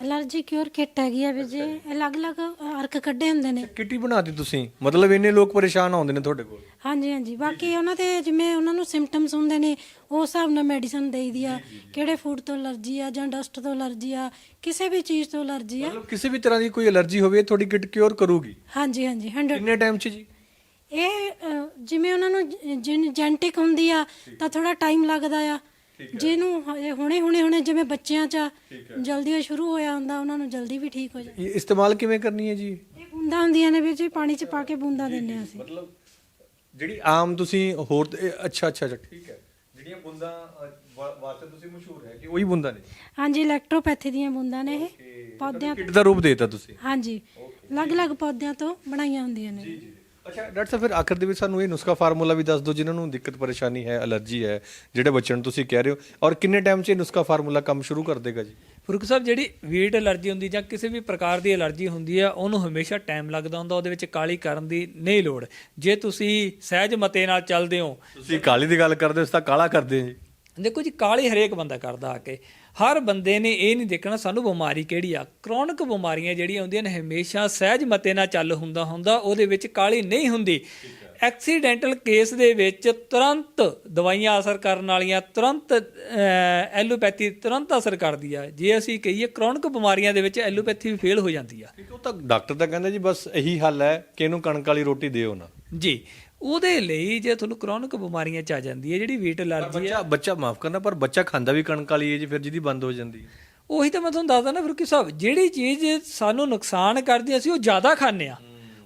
ਅਲਰਜੀ ਕਿਉਰ ਕਿੱਟ ਹੈਗੀ ਆ ਵੀ ਜੀ। ਅਲੱਗ-ਅਲੱਗ ਅਰਕ ਕੱਢੇ ਹੁੰਦੇ ਨੇ। ਕਿਟ ਬਣਾਤੀ ਤੁਸੀਂ? ਮਤਲਬ ਇੰਨੇ ਲੋਕ ਪਰੇਸ਼ਾਨ ਆਉਂਦੇ ਨੇ ਤੁਹਾਡੇ ਕੋਲ? ਹਾਂਜੀ ਹਾਂਜੀ। ਬਾਕੀ ਉਹਨਾਂ ਦੇ ਜਿਵੇਂ ਉਹਨਾਂ ਨੂੰ ਸਿੰਪਟਮਸ ਹੁੰਦੇ ਨੇ ਉਸ ਹਿਸਾਬ ਨਾਲ ਮੈਡੀਸਨ ਦੇਈਦੀ ਆ। ਕਿਹੜੇ ਫੂਡ ਤੋਂ ਅਲਰਜੀ ਆ ਜਾਂ ਡਸਟ ਤੋਂ ਅਲਰਜੀ ਆ ਕਿਸੇ ਵੀ ਚੀਜ਼ ਤੋਂ ਅਲਰਜੀ ਆ। ਮਤਲਬ ਕਿਸੇ ਵੀ ਤਰ੍ਹਾਂ ਦੀ ਕੋਈ ਅਲਰਜੀ ਹੋਵੇ ਤੁਹਾਡੀ ਕਿਟ ਕਿਉਰ ਕਰੂਗੀ? ਹਾਂਜੀ ਹਾਂਜੀ 100 ਕਿੰਨੇ ਟਾਈਮ 'ਚ ਜੀ? ਇਹ ਅ, ਜਿਵੇਂ ਉਹਨਾਂ ਨੂੰ ਜੈਨੇਟਿਕ ਹੁੰਦੀ ਆ ਤਾਂ ਥੋੜਾ ਟਾਈਮ ਲੱਗਦਾ ਆ। ਜਿਹਨੂੰ ਹਜੇ ਹੁਣੇ ਹੁਣੇ ਹੁਣੇ ਜਿਵੇਂ ਬੱਚਿਆਂ 'ਚ ਜਲਦੀ ਉਹ ਸ਼ੁਰੂ ਹੋਇਆ ਹੁੰਦਾ ਉਹਨਾਂ ਨੂੰ ਜਲਦੀ ਵੀ ਠੀਕ ਹੋ ਜਾਂਦਾ। ਇਹ ਇਸਤੇਮਾਲ ਕਿਵੇਂ ਕਰਨੀ ਹੈ ਜੀ? ਇਹ ਬੂੰਦਾਂ ਹੁੰਦੀਆਂ ਨੇ ਵੀ ਜੀ ਪਾਣੀ 'ਚ ਪਾ ਕੇ ਬੂੰਦਾਂ ਦਿੰਦੇ ਆ ਅਸੀਂ। ਮਤਲਬ ਜਿਹੜੀ ਆਮ ਤੁਸੀਂ ਹੋਰ ਇਹ- ਅੱਛਾ ਅੱਛਾ ਅੱਛਾ। ਠੀਕ ਹੈ। ਜਿਹੜੀਆਂ ਬੁੰਦਾਂ ਅ, ਵਾ- ਵਾਸਤੇ ਤੁਸੀਂ ਮਸ਼ਹੂਰ ਹੈ ਕਿ ਉਹੀ ਬੁੰਦਾਂ ਨੇ? ਹਾਂਜੀ ਇਲੈਕਟ੍ਰੋਪੈਥੀ ਦੀਆਂ ਬੂੰਦਾਂ ਨੇ ਇਹ। ਪੌਦਿਆਂ ਕਿਟ ਦਾ ਰੂਪ ਦੇਤਾ ਤੁਸੀਂ? ਹਾਂਜੀ। ਅਲੱਗ-ਅਲੱਗ ਪੌਦਿਆਂ ਤੋਂ ਬਣਾਈਆਂ ਹੁੰਦੀਆਂ ਨੇ। ਅੱਛਾ ਡਾਕਟਰ ਸਾਹਿਬ ਫਿਰ ਆਖਰ ਦੇ ਵਿੱਚ ਸਾਨੂੰ ਇਹ ਨੁਸਖਾ ਫਾਰਮੂਲਾ ਵੀ ਦੱਸ ਦਿਓ ਜਿਨ੍ਹਾਂ ਨੂੰ ਦਿੱਕਤ ਪਰੇਸ਼ਾਨੀ ਹੈ ਅਲਰਜੀ ਹੈ ਜਿਹੜੇ ਬੱਚਿਆਂ ਨੂੰ ਤੁਸੀਂ ਕਹਿ ਰਹੇ ਹੋ। ਔਰ ਕਿੰਨੇ ਟਾਈਮ 'ਚ ਇਹ ਨੁਸਖਾ ਫਾਰਮੂਲਾ ਕੰਮ ਸ਼ੁਰੂ ਕਰ ਦੇਗਾ ਜੀ? ਫਰੂਕ ਸਾਹਿਬ ਜਿਹੜੀ ਵੀਟ ਅਲਰਜੀ ਹੁੰਦੀ ਜਾਂ ਕਿਸੇ ਵੀ ਪ੍ਰਕਾਰ ਦੀ ਅਲਰਜੀ ਹੁੰਦੀ ਆ ਉਹਨੂੰ ਹਮੇਸ਼ਾ ਟਾਈਮ ਲੱਗਦਾ ਹੁੰਦਾ ਉਹਦੇ ਵਿੱਚ ਕਾਲੀ ਕਰਨ ਦੀ ਨਹੀਂ ਲੋੜ। ਜੇ ਤੁਸੀਂ ਸਹਿਜ ਮਤੇ ਨਾਲ ਚੱਲਦੇ ਹੋ ਤੁਸੀਂ ਕਾਲੀ ਦੀ ਗੱਲ ਕਰਦੇ ਹੋ ਤਾਂ ਕਾਲਾ ਕਰਦੇ ਹੋ ਜੀ। ਦੇਖੋ ਜੀ ਕਾਲੀ ਹਰੇਕ ਬੰਦਾ ਕਰਦਾ ਆ ਕੇ। ਹਰ ਬੰਦੇ ਨੇ ਇਹ ਨਹੀਂ ਦੇਖਣਾ ਸਾਨੂੰ ਬਿਮਾਰੀ ਕਿਹੜੀ ਆ। ਕ੍ਰੋਨਿਕ ਬਿਮਾਰੀਆਂ ਜਿਹੜੀਆਂ ਹੁੰਦੀਆਂ ਨੇ ਹਮੇਸ਼ਾ ਸਹਿਜ ਮਤੇ ਨਾਲ ਚੱਲ ਹੁੰਦਾ ਹੁੰਦਾ ਉਹਦੇ ਵਿੱਚ ਕਾਲੀ ਨਹੀਂ ਹੁੰਦੀ। ਐਕਸੀਡੈਂਟਲ ਕੇਸ ਦੇ ਵਿੱਚ ਤੁਰੰਤ ਦਵਾਈਆਂ ਅਸਰ ਕਰਨ ਵਾਲੀਆਂ ਤੁਰੰਤ ਐਲੋਪੈਥੀ ਤੁਰੰਤ ਅਸਰ ਕਰਦੀ ਆ। ਜੇ ਅਸੀਂ ਕਹੀਏ ਕ੍ਰੋਨਿਕ ਬਿਮਾਰੀਆਂ ਦੇ ਵਿੱਚ ਐਲੋਪੈਥੀ ਵੀ ਫੇਲ ਹੋ ਜਾਂਦੀ ਆ। ਉਹ ਤਾਂ ਡਾਕਟਰ ਤਾਂ ਕਹਿੰਦਾ ਜੀ ਬਸ ਇਹੀ ਹੱਲ ਹੈ ਕਿ ਇਹਨੂੰ ਕਣਕ ਵਾਲੀ ਰੋਟੀ ਦਿਓ ਨਾ। ਜੀ ਉਹਦੇ ਲਈ ਜੇ ਤੁਹਾਨੂੰ ਕ੍ਰੋਨਿਕ ਬਿਮਾਰੀਆਂ ਚ ਆ ਜਾਂਦੀ ਹੈ ਜਿਹੜੀ ਵੀਟ ਅਲਰਜੀ ਬੱਚਾ ਬੱਚਾ ਮਾਫ ਕਰਨਾ ਪਰ ਬੱਚਾ ਖਾਂਦਾ ਵੀ ਕਣਕ ਵਾਲੀ ਹੈ ਜੀ ਫਿਰ ਜਿਹਦੀ ਬੰਦ ਹੋ ਜਾਂਦੀ ਹੈ। ਉਹੀ ਤਾਂ ਮੈਂ ਤੁਹਾਨੂੰ ਦੱਸਦਾ ਨਾ ਫਰੂਕੀ ਸਾਹਿਬ ਜਿਹੜੀ ਚੀਜ਼ ਸਾਨੂੰ ਨੁਕਸਾਨ ਕਰਦੀ ਅਸੀਂ ਉਹ ਜ਼ਿਆਦਾ ਖਾਂਦੇ ਆ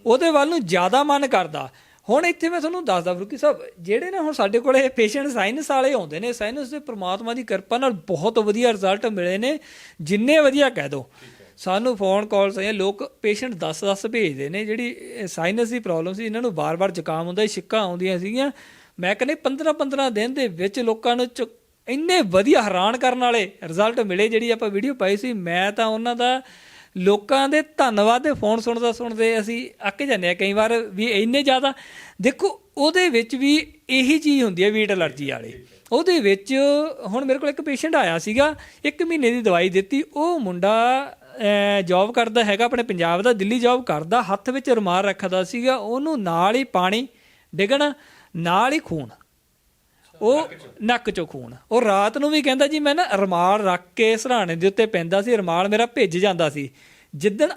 ਉਹਦੇ ਵੱਲ ਨੂੰ ਜ਼ਿਆਦਾ ਮਨ ਕਰਦਾ। ਹੁਣ ਇੱਥੇ ਮੈਂ ਤੁਹਾਨੂੰ ਦੱਸਦਾ ਫਰੂਕੀ ਸਾਹਿਬ ਜਿਹੜੇ ਨਾ ਹੁਣ ਸਾਡੇ ਕੋਲੇ ਪੇਸ਼ੈਂਟ ਸਾਇਨਸ ਵਾਲੇ ਆਉਂਦੇ ਨੇ ਸਾਇਨਸ ਦੇ ਪ੍ਰਮਾਤਮਾ ਦੀ ਕਿਰਪਾ ਨਾਲ ਬਹੁਤ ਵਧੀਆ ਰਿਜ਼ਲਟ ਮਿਲੇ ਨੇ ਜਿੰਨੇ ਵਧੀਆ ਕਹਿ ਦੋ। ਸਾਨੂੰ ਫੋਨ ਕਾਲਸ ਆਏ ਲੋਕ ਪੇਸ਼ੈਂਟ 10-10 ਭੇਜਦੇ ਨੇ, ਜਿਹੜੀ ਸਾਈਨਸ ਦੀ ਪ੍ਰੋਬਲਮ ਸੀ, ਇਹਨਾਂ ਨੂੰ ਬਾਰ-ਬਾਰ ਜ਼ੁਕਾਮ ਹੁੰਦਾ ਸੀ, ਛਿੱਕਾਂ ਆਉਂਦੀਆਂ ਸੀਗੀਆਂ। ਮੈਂ ਕਹਿੰਦੇ 15-15 ਦਿਨ ਦੇ ਵਿੱਚ ਲੋਕਾਂ ਨੂੰ ਚ- ਇੰਨੇ ਵਧੀਆ ਹੈਰਾਨ ਕਰਨ ਵਾਲੇ ਰਿਜ਼ਲਟ ਮਿਲੇ, ਜਿਹੜੀ ਆਪਾਂ ਵੀਡੀਓ ਪਾਈ ਸੀ। ਮੈਂ ਤਾਂ ਉਹਨਾਂ ਦਾ ਲੋਕਾਂ ਦੇ ਧੰਨਵਾਦ ਦੇ ਫੋਨ ਸੁਣਦਾ ਸੁਣਦੇ ਅਸੀਂ ਅੱਕ ਜਾਂਦੇ ਆ ਕਈ ਵਾਰ ਵੀ ਇੰਨੇ ਜ਼ਿਆਦਾ। ਦੇਖੋ, ਉਹਦੇ ਵਿੱਚ ਵੀ ਇਹੀ ਚੀਜ਼ ਹੁੰਦੀ ਹੈ ਵੀਟ ਅਲਰਜੀ ਵਾਲੇ। ਉਹਦੇ ਵਿੱਚ ਹੁਣ ਮੇਰੇ ਕੋਲ ਇੱਕ ਪੇਸ਼ੈਂਟ ਆਇਆ ਸੀਗਾ, ਇੱਕ ਮਹੀਨੇ ਦੀ ਦਵਾਈ ਦਿੱਤੀ, ਉਹ ਮੁੰਡਾ ਜੌਬ ਕਰਦਾ ਹੈਗਾ, ਆਪਣੇ ਪੰਜਾਬ ਦਾ, ਦਿੱਲੀ ਜੌਬ ਕਰਦਾ, ਹੱਥ ਵਿੱਚ ਰੁਮਾਲ ਰੱਖਦਾ ਸੀਗਾ, ਉਹਨੂੰ ਨਾਲ ਹੀ ਪਾਣੀ ਡਿੱਗਣਾ, ਨਾਲ ਹੀ ਖੂਨ। ਉਹ ਨੱਕ ਚੋਂ ਖੂਨ। ਉਹ ਰਾਤ ਨੂੰ ਵੀ ਕਹਿੰਦਾ ਜੀ, ਮੈਂ ਨਾ ਰਮਾਲ ਰੱਖ ਕੇ ਸਰਾਣੇ ਦੇ ਉੱਤੇ ਪੈਂਦਾ ਸੀ, ਰਮਾਲ ਮੇਰਾ ਭਿੱਜ ਜਾਂਦਾ ਸੀ। ਜਿੱਦਣ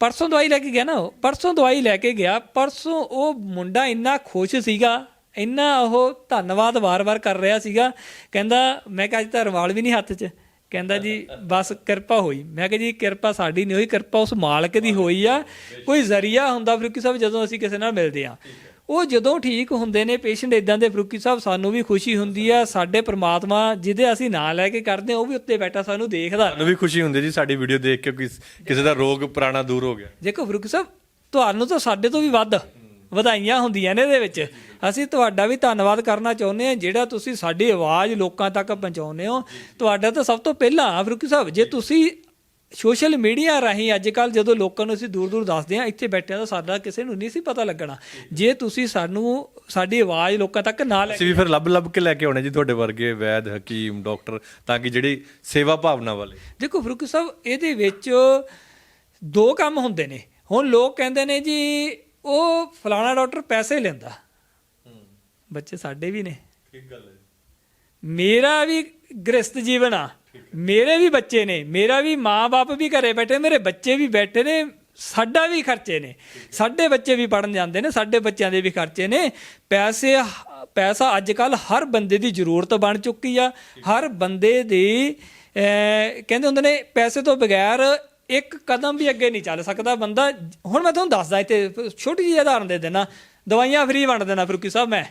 ਪਰਸੋਂ ਦਵਾਈ ਲੈ ਕੇ ਗਿਆ ਨਾ ਉਹ, ਪਰਸੋਂ ਦਵਾਈ ਲੈ ਕੇ ਗਿਆ, ਪਰਸੋਂ ਉਹ ਮੁੰਡਾ ਇੰਨਾ ਖੁਸ਼ ਸੀਗਾ, ਇੰਨਾ ਉਹ ਧੰਨਵਾਦ ਵਾਰ-ਵਾਰ ਕਰ ਰਿਹਾ ਸੀਗਾ, ਕਹਿੰਦਾ, ਮੈਂ ਕਿਹਾ ਅੱਜ ਤਾਂ ਰਮਾਲ ਵੀ ਨਹੀਂ ਹੱਥ 'ਚ। ਕਹਿੰਦਾ ਜੀ ਬਸ ਕਿਰਪਾ ਹੋਈ। ਮੈਂ ਕਿਹਾ ਜੀ ਕਿਰਪਾ ਸਾਡੀ ਨਹੀਂ ਹੋਈ ਕਿਰਪਾ ਉਸ ਮਾਲਕ ਦੀ ਹੋਈ ਆ। ਕੋਈ ਜ਼ਰੀਆ ਹੁੰਦਾ ਫਰੂਕੀ ਸਾਹਿਬ ਜਦੋਂ ਅਸੀਂ ਕਿਸੇ ਨਾਲ ਮਿਲਦੇ ਆ ਉਹ ਜਦੋਂ ਠੀਕ ਹੁੰਦੇ ਨੇ ਪੇਸ਼ੈਂਟ ਇਦਾਂ ਦੇ ਫਰੂਕੀ ਸਾਹਿਬ ਸਾਨੂੰ ਵੀ ਖੁਸ਼ੀ ਹੁੰਦੀ ਆ ਸਾਡੇ ਪ੍ਰਮਾਤਮਾ ਜਿਹਦੇ ਅਸੀਂ ਨਾਂ ਲੈ ਕੇ ਕਰਦੇ ਉਹ ਵੀ ਉੱਤੇ ਬੈਠਾ ਸਾਨੂੰ ਦੇਖਦਾ। ਸਾਨੂੰ ਵੀ ਖੁਸ਼ੀ ਹੁੰਦੀ ਜੀ ਸਾਡੀ ਵੀਡੀਓ ਦੇਖ ਕੇ ਕਿਸੇ ਦਾ ਰੋਗ ਪੁਰਾਣਾ ਦੂਰ ਹੋ ਗਿਆ। ਦੇਖੋ ਫਰੂਕੀ ਸਾਹਿਬ ਤੁਹਾਨੂੰ ਤਾਂ ਸਾਡੇ ਤੋਂ ਵੀ ਵੱਧ। ਵਧਾਈਆਂ ਹੁੰਦੀਆਂ ਨੇ ਇਹਦੇ ਵਿੱਚ। ਅਸੀਂ ਤੁਹਾਡਾ ਵੀ ਧੰਨਵਾਦ ਕਰਨਾ ਚਾਹੁੰਦੇ ਹਾਂ ਜਿਹੜਾ ਤੁਸੀਂ ਸਾਡੀ ਆਵਾਜ਼ ਲੋਕਾਂ ਤੱਕ ਪਹੁੰਚਾਉਂਦੇ ਹੋ। ਤੁਹਾਡਾ ਤਾਂ ਸਭ ਤੋਂ ਪਹਿਲਾਂ ਫਰੂਕੀ ਸਾਹਿਬ ਜੇ ਤੁਸੀਂ ਸੋਸ਼ਲ ਮੀਡੀਆ ਰਾਹੀਂ ਅੱਜ ਕੱਲ ਜਦੋਂ ਲੋਕਾਂ ਨੂੰ ਅਸੀਂ ਦੂਰ ਦੂਰ ਦੱਸਦੇ ਹਾਂ ਇੱਥੇ ਬੈਠਿਆਂ ਦਾ ਸਾਡਾ ਕਿਸੇ ਨੂੰ ਨਹੀਂ ਸੀ ਪਤਾ ਲੱਗਣਾ। ਜੇ ਤੁਸੀਂ ਸਾਨੂੰ ਸਾਡੀ ਆਵਾਜ਼ ਲੋਕਾਂ ਤੱਕ ਨਾ ਲੈ ਅਸੀਂ ਵੀ ਫਿਰ ਲੱਭ ਲੱਭ ਕੇ ਲੈ ਕੇ ਆਉਣੇ ਜੀ ਤੁਹਾਡੇ ਵਰਗੇ ਵੈਦ ਹਕੀਮ ਡਾਕਟਰ ਤਾਂ ਕਿ ਜਿਹੜੀ ਸੇਵਾ ਭਾਵਨਾ ਵਾਲੇ। ਦੇਖੋ ਫਰੂਕੀ ਸਾਹਿਬ ਇਹਦੇ ਵਿੱਚ ਦੋ ਕੰਮ ਹੁੰਦੇ ਨੇ। ਹੁਣ ਲੋਕ ਕਹਿੰਦੇ ਨੇ ਜੀ ਉਹ ਫਲਾਣਾ ਡਾਕਟਰ ਪੈਸੇ ਲੈਂਦਾ। ਬੱਚੇ ਸਾਡੇ ਵੀ ਨੇ। ਠੀਕ ਗੱਲ ਹੈ ਮੇਰਾ ਵੀ ਗ੍ਰਸਤ ਜੀਵਨ ਆ। ਮੇਰੇ ਵੀ ਬੱਚੇ ਨੇ। ਮੇਰਾ ਵੀ ਮਾਂ-ਬਾਪ ਵੀ ਘਰੇ ਬੈਠੇ ਮੇਰੇ ਬੱਚੇ ਵੀ ਬੈਠੇ ਨੇ ਸਾਡਾ ਵੀ ਖਰਚੇ ਨੇ। ਸਾਡੇ ਬੱਚੇ ਵੀ ਪੜਨ ਜਾਂਦੇ ਨੇ ਸਾਡੇ ਬੱਚਿਆਂ ਦੇ ਵੀ ਖਰਚੇ ਨੇ। ਪੈਸੇ ਪੈਸਾ ਅੱਜ ਕੱਲ ਹਰ ਬੰਦੇ ਦੀ ਜ਼ਰੂਰਤ ਬਣ ਚੁੱਕੀ ਆ। ਹਰ ਬੰਦੇ ਦੀ ਕਹਿੰਦੇ ਹੁੰਦੇ ਨੇ ਪੈਸੇ ਤੋਂ ਬਗੈਰ ਇੱਕ ਕਦਮ ਵੀ ਅੱਗੇ ਨਹੀਂ ਚੱਲ ਸਕਦਾ ਬੰਦਾ। ਹੁਣ ਮੈਂ ਤੁਹਾਨੂੰ ਦੱਸਦਾ ਇੱਥੇ ਛੋਟੀ ਜਿਹੀ ਉਦਾਹਰਨ ਦੇ ਦੇਣਾ ਦਵਾਈਆਂ ਫ੍ਰੀ ਵੰਡ ਦੇਣਾ ਫਰੂਕੀ ਸਾਹਿਬ ਮੈਂ।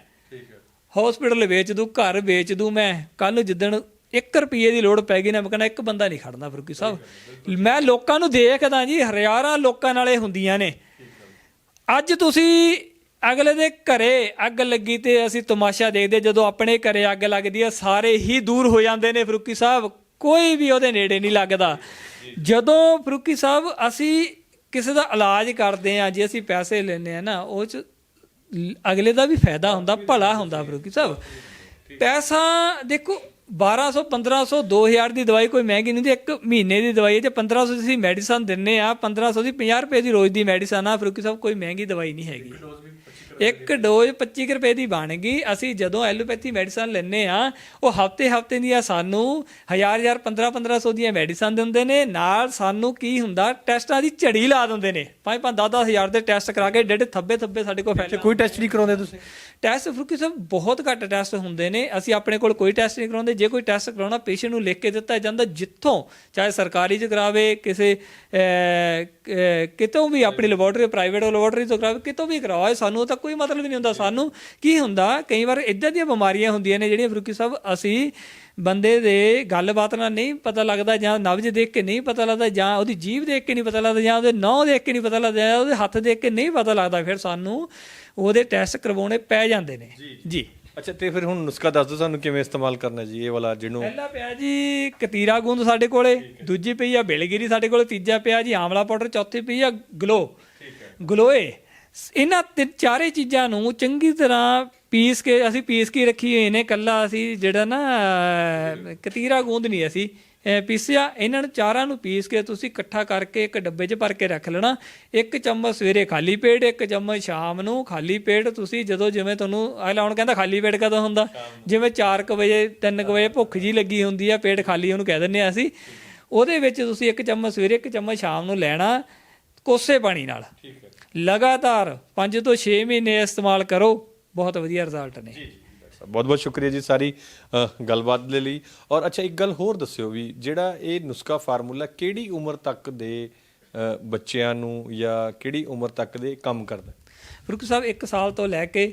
ਹਸਪੀਟਲ ਵੇਚ ਦੂੰ ਘਰ ਵੇਚ ਦੂੰ ਮੈਂ। ਕੱਲ ਨੂੰ ਜਿੱਦਣ 1 ਰੁਪਏ ਦੀ ਲੋੜ ਪੈ ਗਈ ਨਾ ਮੈਂ ਕਹਿੰਦਾ ਇੱਕ ਬੰਦਾ ਨਹੀਂ ਖੜਨਾ ਫਰੂਕੀ ਸਾਹਿਬ। ਮੈਂ ਲੋਕਾਂ ਨੂੰ ਦੇਖਦਾ ਜੀ ਹਜ਼ਾਰਾਂ ਲੋਕਾਂ ਨਾਲੇ ਹੁੰਦੀਆਂ ਨੇ। ਅੱਜ ਤੁਸੀਂ ਅਗਲੇ ਦੇ ਘਰੇ ਅੱਗ ਲੱਗੀ ਤੇ ਅਸੀਂ ਤਮਾਸ਼ਾ ਦੇਖਦੇ ਜਦੋਂ ਆਪਣੇ ਘਰੇ ਅੱਗ ਲੱਗਦੀ ਹੈ ਸਾਰੇ ਹੀ ਦੂਰ ਹੋ ਜਾਂਦੇ ਨੇ ਫਰੂਕੀ ਸਾਹਿਬ। ਕੋਈ ਵੀ ਉਹਦੇ ਨੇੜੇ ਨਹੀਂ ਲੱਗਦਾ। ਜਦੋਂ ਫਰੂਕੀ ਸਾਹਿਬ ਅਸੀਂ ਕਿਸੇ ਦਾ ਇਲਾਜ ਕਰਦੇ ਆ ਜੇ ਅਸੀਂ ਪੈਸੇ ਲੈਨੇ ਆ ਨਾ, ਉਹ ਚ ਅਗਲੇ ਦਾ ਵੀ ਫਾਇਦਾ ਹੁੰਦਾ, ਭਲਾ ਹੁੰਦਾ ਫਰੂਕੀ ਸਾਹਿਬ। ਪੈਸਾ ਦੇਖੋ 1200 1500 2000 ਦੀ ਦਵਾਈ ਕੋਈ ਮਹਿੰਗੀ ਨਹੀਂ ਹੁੰਦੀ, ਇੱਕ ਮਹੀਨੇ ਦੀ ਦਵਾਈ ਹੈ, ਜੇ 1500 ਦੀ ਅਸੀਂ ਮੈਡੀਸਨ ਦਿੰਨੇ ਆ 1500 ਦੀ 50 ਰੁਪਏ ਦੀ ਰੋਜ਼ ਦੀ ਮੈਡੀਸਨ ਆ, ਫਰੂਕੀ ਸਾਹਿਬ ਕੋਈ ਮਹਿੰਗੀ ਦਵਾਈ ਨਹੀਂ ਹੈਗੀ। ਇੱਕ ਡੋਜ਼ 25 ਕੁ ਰੁਪਏ ਦੀ ਬਣ ਗਈ। ਅਸੀਂ ਜਦੋਂ ਐਲੋਪੈਥੀ ਮੈਡੀਸਨ ਲੈਨੇ ਆ ਉਹ ਹਫ਼ਤੇ ਹਫ਼ਤੇ ਦੀਆਂ ਸਾਨੂੰ 1000 1000 15 1500 ਦੀਆਂ ਮੈਡੀਸਨ ਦਿੰਦੇ ਨੇ। ਨਾਲ ਸਾਨੂੰ ਕੀ ਹੁੰਦਾ ਟੈਸਟਾਂ ਦੀ ਝੜੀ ਲਾ ਦਿੰਦੇ ਨੇ। 5 5 10 ਹਜ਼ਾਰ ਦੇ ਟੈਸਟ ਕਰਾ ਕੇ ਡੇਢ ਥੱਬੇ ਥੱਬੇ ਸਾਡੇ ਕੋਲ ਫੈਲ ਕੋਈ ਟੈਸਟ ਨਹੀਂ ਕਰਾਉਂਦੇ ਤੁਸੀਂ? ਟੈਸਟ ਫਰੂਕੀ ਸਾਹਿਬ ਬਹੁਤ ਘੱਟ ਟੈਸਟ ਹੁੰਦੇ ਨੇ। ਅਸੀਂ ਆਪਣੇ ਕੋਲ ਕੋਈ ਟੈਸਟ ਨਹੀਂ ਕਰਾਉਂਦੇ। ਜੇ ਕੋਈ ਟੈਸਟ ਕਰਾਉਣਾ ਪੇਸ਼ੈਂਟ ਨੂੰ ਲਿਖ ਕੇ ਦਿੱਤਾ ਜਾਂਦਾ ਜਿੱਥੋਂ ਚਾਹੇ ਸਰਕਾਰੀ ਚ ਕਰਾਵੇ ਕਿਸੇ ਕਿਤੋਂ ਵੀ ਆਪਣੀ ਲੈਬੋਰਟਰੀ ਪ੍ਰਾਈਵੇਟ ਲੈਬੋਰਟਰੀ ਤੋਂ ਕਰਾਵੇ ਕਿਤੋਂ ਵੀ ਕਰਵਾਏ ਸਾਨੂੰ ਤਾਂ ਕੋਈ ਮਤਲਬ ਨਹੀਂ ਹੁੰਦਾ। ਸਾਨੂੰ ਕੀ ਹੁੰਦਾ ਕਈ ਵਾਰ ਇਦਾਂ ਦੀਆਂ ਬਿਮਾਰੀਆਂ ਹੁੰਦੀਆਂ ਨੇ ਜਿਹੜੀਆਂ ਫਰੂਕੀ ਸਾਹਿਬ ਅਸੀਂ ਬੰਦੇ ਦੇ ਗੱਲਬਾਤ ਨਾਲ ਨਹੀਂ ਪਤਾ ਲੱਗਦਾ ਜਾਂ ਨਬਜ ਦੇਖ ਕੇ ਨਹੀਂ ਪਤਾ ਲੱਗਦਾ ਜਾਂ ਉਹਦੀ ਜੀਭ ਦੇਖ ਕੇ ਨਹੀਂ ਪਤਾ ਲੱਗਦਾ ਜਾਂ ਉਹਦੇ ਨਹੁੰ ਦੇਖ ਕੇ ਨਹੀਂ ਪਤਾ ਲੱਗਦਾ ਜਾਂ ਉਹਦੇ ਹੱਥ ਦੇਖ ਕੇ ਨਹੀਂ ਪਤਾ ਲੱਗਦਾ ਫਿਰ ਸਾਨੂੰ ਉਹਦੇ ਟੈਸਟ ਕਰਵਾਉਣੇ ਪੈ ਜਾਂਦੇ ਨੇ। ਜੀ। ਅੱਛਾ, ਤੇ ਫਿਰ ਹੁਣ ਨੁਸਖਾ ਦੱਸ ਦਿਓ ਸਾਨੂੰ ਕਿਵੇਂ ਇਸਤੇਮਾਲ ਕਰਨਾ ਜੀ, ਇਹ ਵਾਲਾ ਜਿਹਨੂੰ ਪਹਿਲਾ ਪਿਆ ਜੀ ਕਤੀਰਾ ਗੂੰਦ ਸਾਡੇ ਕੋਲੇ, ਦੂਜੀ ਪਈ ਆ ਬਿਲਗਿਰੀ ਸਾਡੇ ਕੋਲੇ, ਤੀਜਾ ਪਿਆ ਜੀ ਆਮਲਾ ਪਾਊਡਰ, ਚੌਥੀ ਪਈ ਆ ਗਲੋ। ਗਲੋਏ। ਇਹਨਾਂ ਤਿੰਨ ਚਾਰੇ ਚੀਜ਼ਾਂ ਨੂੰ ਚੰਗੀ ਤਰ੍ਹਾਂ ਪੀਸ ਕੇ, ਅਸੀਂ ਪੀਸ ਕੇ ਰੱਖੀ ਹੋਏ ਨੇ, ਕੱਲਾ ਅਸੀਂ ਜਿਹੜਾ ਨਾ ਕਤੀਰਾ ਗੂੰਦ ਨਹੀਂ ਅਸੀਂ ਪੀਸਿਆ ਇਹਨਾਂ ਨੂੰ ਚਾਰਾਂ ਨੂੰ ਪੀਸ ਕੇ ਤੁਸੀਂ ਇਕੱਠਾ ਕਰਕੇ ਇੱਕ ਡੱਬੇ 'ਚ ਭਰ ਕੇ ਰੱਖ ਲੈਣਾ। ਇੱਕ ਚਮਚ ਸਵੇਰੇ ਖਾਲੀ ਪੇਟ ਇੱਕ ਚਮਚ ਸ਼ਾਮ ਨੂੰ ਖਾਲੀ ਪੇਟ। ਤੁਸੀਂ ਜਦੋਂ ਜਿਵੇਂ ਤੁਹਾਨੂੰ ਆ ਲਾਉਣ ਕਹਿੰਦਾ ਖਾਲੀ ਪੇਟ ਕਦੋਂ ਹੁੰਦਾ? ਜਿਵੇਂ 4:00 ਵਜੇ 3:00 ਵਜੇ ਭੁੱਖ ਜੀ ਲੱਗੀ ਹੁੰਦੀ ਆ ਪੇਟ ਖਾਲੀ ਉਹਨੂੰ ਕਹਿ ਦਿੰਦੇ ਆ ਅਸੀਂ। ਉਹਦੇ ਵਿੱਚ ਤੁਸੀਂ ਇੱਕ ਚਮਚ ਸਵੇਰੇ ਇੱਕ ਚਮਚ ਸ਼ਾਮ ਨੂੰ ਲੈਣਾ ਕੋਸੇ ਪਾਣੀ ਨਾਲ। ਲਗਾਤਾਰ 5 ਤੋਂ 6 ਮਹੀਨੇ ਇਸਤੇਮਾਲ ਕਰੋ। ਬਹੁਤ ਵਧੀਆ ਰਿਜ਼ਲਟ ਨੇ। ਬਹੁਤ ਬਹੁਤ ਸ਼ੁਕਰੀਆ ਜੀ ਸਾਰੀ ਗੱਲਬਾਤ ਦੇ ਲਈ। ਔਰ ਅੱਛਾ ਇੱਕ ਗੱਲ ਹੋਰ ਦੱਸਿਓ ਵੀ ਜਿਹੜਾ ਇਹ ਨੁਸਖਾ ਫਾਰਮੂਲਾ ਕਿਹੜੀ ਉਮਰ ਤੱਕ ਦੇ ਬੱਚਿਆਂ ਨੂੰ ਜਾਂ ਕਿਹੜੀ ਉਮਰ ਤੱਕ ਦੇ ਕੰਮ ਕਰਦਾ? ਫਰੂਕ ਸਾਹਿਬ 1 ਸਾਲ ਤੋਂ ਲੈ ਕੇ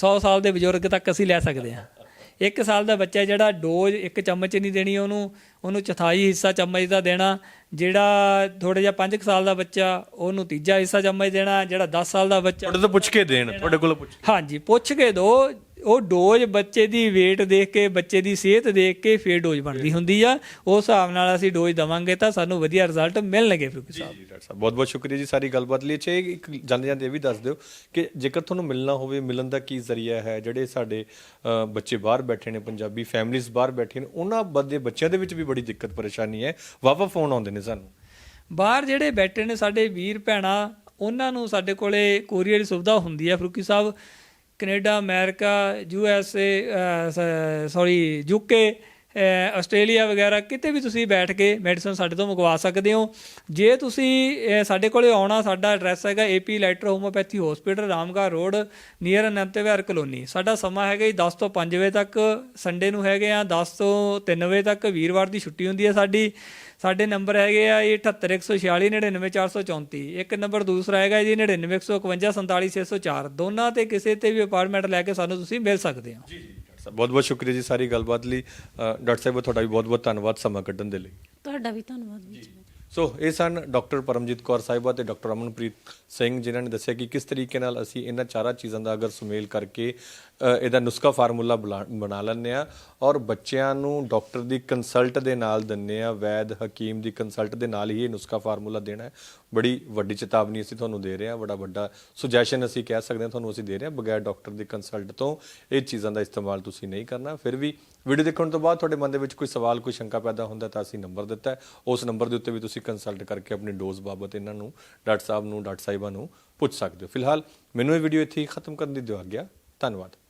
100 ਸਾਲ ਦੇ ਬਜ਼ੁਰਗ ਤੱਕ ਅਸੀਂ ਲੈ ਸਕਦੇ ਹਾਂ। 1 ਸਾਲ ਦਾ ਬੱਚਾ ਜਿਹੜਾ ਡੋਜ਼ ਇੱਕ ਚਮਚ ਨਹੀਂ ਦੇਣੀ ਉਹਨੂੰ ਉਹਨੂੰ ਚੌਥਾਈ ਹਿੱਸਾ ਚਮਚ ਦਾ ਦੇਣਾ ਜਿਹੜਾ ਥੋੜਾ ਜਿਹਾ 5 ਸਾਲ ਦਾ ਬੱਚਾ ਉਹਨੂੰ ਤੀਜਾ ਹਿੱਸਾ ਚਮਚ ਦੇਣਾ ਜਿਹੜਾ 10 ਸਾਲ ਦਾ ਬੱਚਾ ਤੁਹਾਡੇ ਤੋਂ ਪੁੱਛ ਕੇ ਦੇਣ ਤੁਹਾਡੇ ਕੋਲ ਪੁੱਛ ਹਾਂਜੀ ਪੁੱਛ ਕੇ ਦੋ ਉਹ ਡੋਜ਼ ਬੱਚੇ ਦੀ weight ਦੇਖ ਕੇ ਬੱਚੇ ਦੀ ਸਿਹਤ ਦੇਖ ਕੇ ਫੇਰ ਡੋਜ਼ ਬਣਦੀ ਹੁੰਦੀ ਆ। ਉਸ ਹਿਸਾਬ ਨਾਲ ਅਸੀਂ ਡੋਜ਼ ਦਵਾਂਗੇ ਤਾਂ ਸਾਨੂੰ ਵਧੀਆ ਰਿਜ਼ਲਟ ਮਿਲਣਗੇ ਫਰੂਕੀ ਸਾਹਿਬ ਜੀ ਡਾਕਟਰ ਸਾਹਿਬ ਬਹੁਤ ਬਹੁਤ ਸ਼ੁਕਰੀਆ ਜੀ ਸਾਰੀ ਗੱਲਬਾਤ ਲਈ। ਇਹ ਇੱਕ ਜਾਂਦੇ ਜਾਂਦੇ ਇਹ ਵੀ ਦੱਸ ਦਿਓ ਕਿ ਜੇਕਰ ਤੁਹਾਨੂੰ ਮਿਲਣਾ ਹੋਵੇ ਮਿਲਣ ਦਾ ਕੀ ਜ਼ਰੀਆ ਹੈ? ਜਿਹੜੇ ਸਾਡੇ ਬੱਚੇ ਬਾਹਰ ਬੈਠੇ ਨੇ ਪੰਜਾਬੀ ਫੈਮਿਲੀਜ਼ ਬਾਹਰ ਬੈਠੇ ਨੇ ਉਹਨਾਂ ਬੱਦੇ ਬੱਚਿਆਂ ਦੇ ਵਿੱਚ ਵੀ ਬੜੀ ਦਿੱਕਤ ਪਰੇਸ਼ਾਨੀ ਹੈ। ਵਾਵਾ ਫੋਨ ਆਉਂਦੇ ਨੇ ਸਾਨੂੰ। ਬਾਹਰ ਜਿਹੜੇ ਬੈਠੇ ਨੇ ਸਾਡੇ ਵੀਰ ਭੈਣਾ ਉਹਨਾਂ ਨੂੰ ਸਾਡੇ ਕੋਲੇ ਕੋਰੀਅਰ ਦੀ ਸੁਵਿਧਾ ਹੁੰਦੀ ਹੈ ਫਰੂਕੀ ਸਾਹਿਬ। Canada, America, U S A sorry UK Australia ਵਗੈਰਾ, ਕਿਤੇ ਵੀ ਤੁਸੀਂ ਬੈਠ ਕੇ ਮੈਡੀਸਨ ਸਾਡੇ ਤੋਂ ਮੰਗਵਾ ਸਕਦੇ ਹੋ। ਜੇ ਤੁਸੀਂ ਸਾਡੇ ਕੋਲੇ ਆਉਣਾ, ਸਾਡਾ ਐਡਰੈਸ ਹੈਗਾ AP letter homeopathy hospital Ramgarh road near Anantvihar colony. ਸਾਡਾ ਸਮਾਂ ਹੈਗਾ ਜੀ 10 ਤੋਂ 5 ਵਜੇ ਤੱਕ ਸੰਡੇ ਨੂੰ ਹੈਗੇ ਆ 10 ਤੋਂ 3 ਵਜੇ ਤੱਕ, ਵੀਰਵਾਰ ਦੀ ਛੁੱਟੀ ਹੁੰਦੀ ਹੈ ਸਾਡੀ। ਸਾਡੇ ਨੰਬਰ ਹੈਗੇ ਆ ਇਹ 78146 99434 ਇੱਕ ਨੰਬਰ ਦੂਸਰਾ ਹੈਗਾ ਜੀ 99151 47604 ਦੋਨਾਂ ਤੇ ਕਿਸੇ ਤੇ ਵੀ ਅਪਾਰਟਮੈਂਟ ਲੈ ਕੇ ਸਾਨੂੰ ਤੁਸੀਂ ਮਿਲ ਸਕਦੇ ਹੋ। ਜੀ ਜੀ ਡਾਕਟਰ ਸਾਹਿਬ ਬਹੁਤ ਬਹੁਤ ਸ਼ੁਕਰੀਆ ਜੀ ਸਾਰੀ ਗੱਲਬਾਤ ਲਈ। ਡਾਕਟਰ ਸਾਹਿਬ ਤੁਹਾਡਾ ਵੀ ਬਹੁਤ ਬਹੁਤ ਧੰਨਵਾਦ ਸਮਾਂ ਕੱਢਣ ਦੇ ਲਈ। ਤੁਹਾਡਾ ਵੀ ਧੰਨਵਾਦ ਜੀ ਸੋ ਇਹ ਸਨ ਡਾਕਟਰ ਪਰਮਜੀਤ ਕੌਰ ਸਾਹਿਬਾ ਤੇ ਡਾਕਟਰ ਅਮਨਪ੍ਰੀਤ ਸਿੰਘ ਜਿਨ੍ਹਾਂ ਨੇ ਦੱਸਿਆ ਕਿ ਕਿਸ ਤਰੀਕੇ ਨਾਲ ਅਸੀਂ ਇਹਨਾਂ ਚਾਰਾਂ ਚੀਜ਼ਾਂ ਦਾ ਅਗਰ ਸੁਮੇਲ ਕਰਕੇ ਇਹਦਾ ਨੁਸਖਾ ਫਾਰਮੂਲਾ ਬੁਲਾ- ਬਣਾ ਲੈਂਦੇ ਆ ਔਰ ਬੱਚਿਆਂ ਨੂੰ ਡਾਕਟਰ ਦੀ ਕੰਸਲਟ ਦੇ ਨਾਲ ਦਿੰਨੇ ਆ ਵੈਦ ਹਕੀਮ ਦੀ ਕੰਸਲਟ ਦੇ ਨਾਲ ਹੀ ਇਹ ਨੁਸਖਾ ਫਾਰਮੂਲਾ ਦੇਣਾ ਹੈ। ਬੜੀ ਵੱਡੀ ਚੇਤਾਵਨੀ ਅਸੀਂ ਤੁਹਾਨੂੰ ਦੇ ਰਹੇ ਹਾਂ, ਬੜਾ ਵੱਡਾ ਸੁਜੈਸ਼ਨ ਅਸੀਂ ਕਹਿ ਸਕਦੇ ਹਾਂ, ਤੁਹਾਨੂੰ ਅਸੀਂ ਦੇ ਰਹੇ ਹਾਂ, ਬਗੈਰ ਡਾਕਟਰ ਦੀ ਕੰਸਲਟ ਤੋਂ ਇਹ ਚੀਜ਼ਾਂ ਦਾ ਇਸਤੇਮਾਲ ਤੁਸੀਂ ਨਹੀਂ ਕਰਨਾ। ਫਿਰ ਵੀ ਵੀਡੀਓ ਦੇਖਣ ਤੋਂ ਬਾਅਦ ਤੁਹਾਡੇ ਮਨ ਦੇ ਵਿੱਚ ਕੋਈ ਸਵਾਲ, ਕੋਈ ਸ਼ੰਕਾ ਪੈਦਾ ਹੁੰਦਾ ਤਾਂ ਅਸੀਂ ਨੰਬਰ ਦਿੱਤਾ ਹੈ। ਉਸ ਨੰਬਰ ਦੇ ਉੱਤੇ ਵੀ ਤੁਸੀਂ ਕੰਸਲਟ ਕਰਕੇ ਆਪਣੀ ਡੋਜ਼ ਬਾਬਤ ਇਹਨਾਂ ਨੂੰ, ਡਾਕਟਰ ਸਾਹਿਬ ਨੂੰ, ਡਾਕਟਰ ਸਾਹਿਬਾਂ ਨੂੰ ਪੁੱਛ ਸਕਦੇ ਹੋ। ਫਿਲਹਾਲ ਮੈਨੂੰ ਇਹ ਵੀਡੀਓ ਇੱਥੇ ਹੀ ਖਤਮ ਕਰਨ ਦੀ ਦਿਓ ਆਗਿਆ। ਧੰਨਵਾਦ।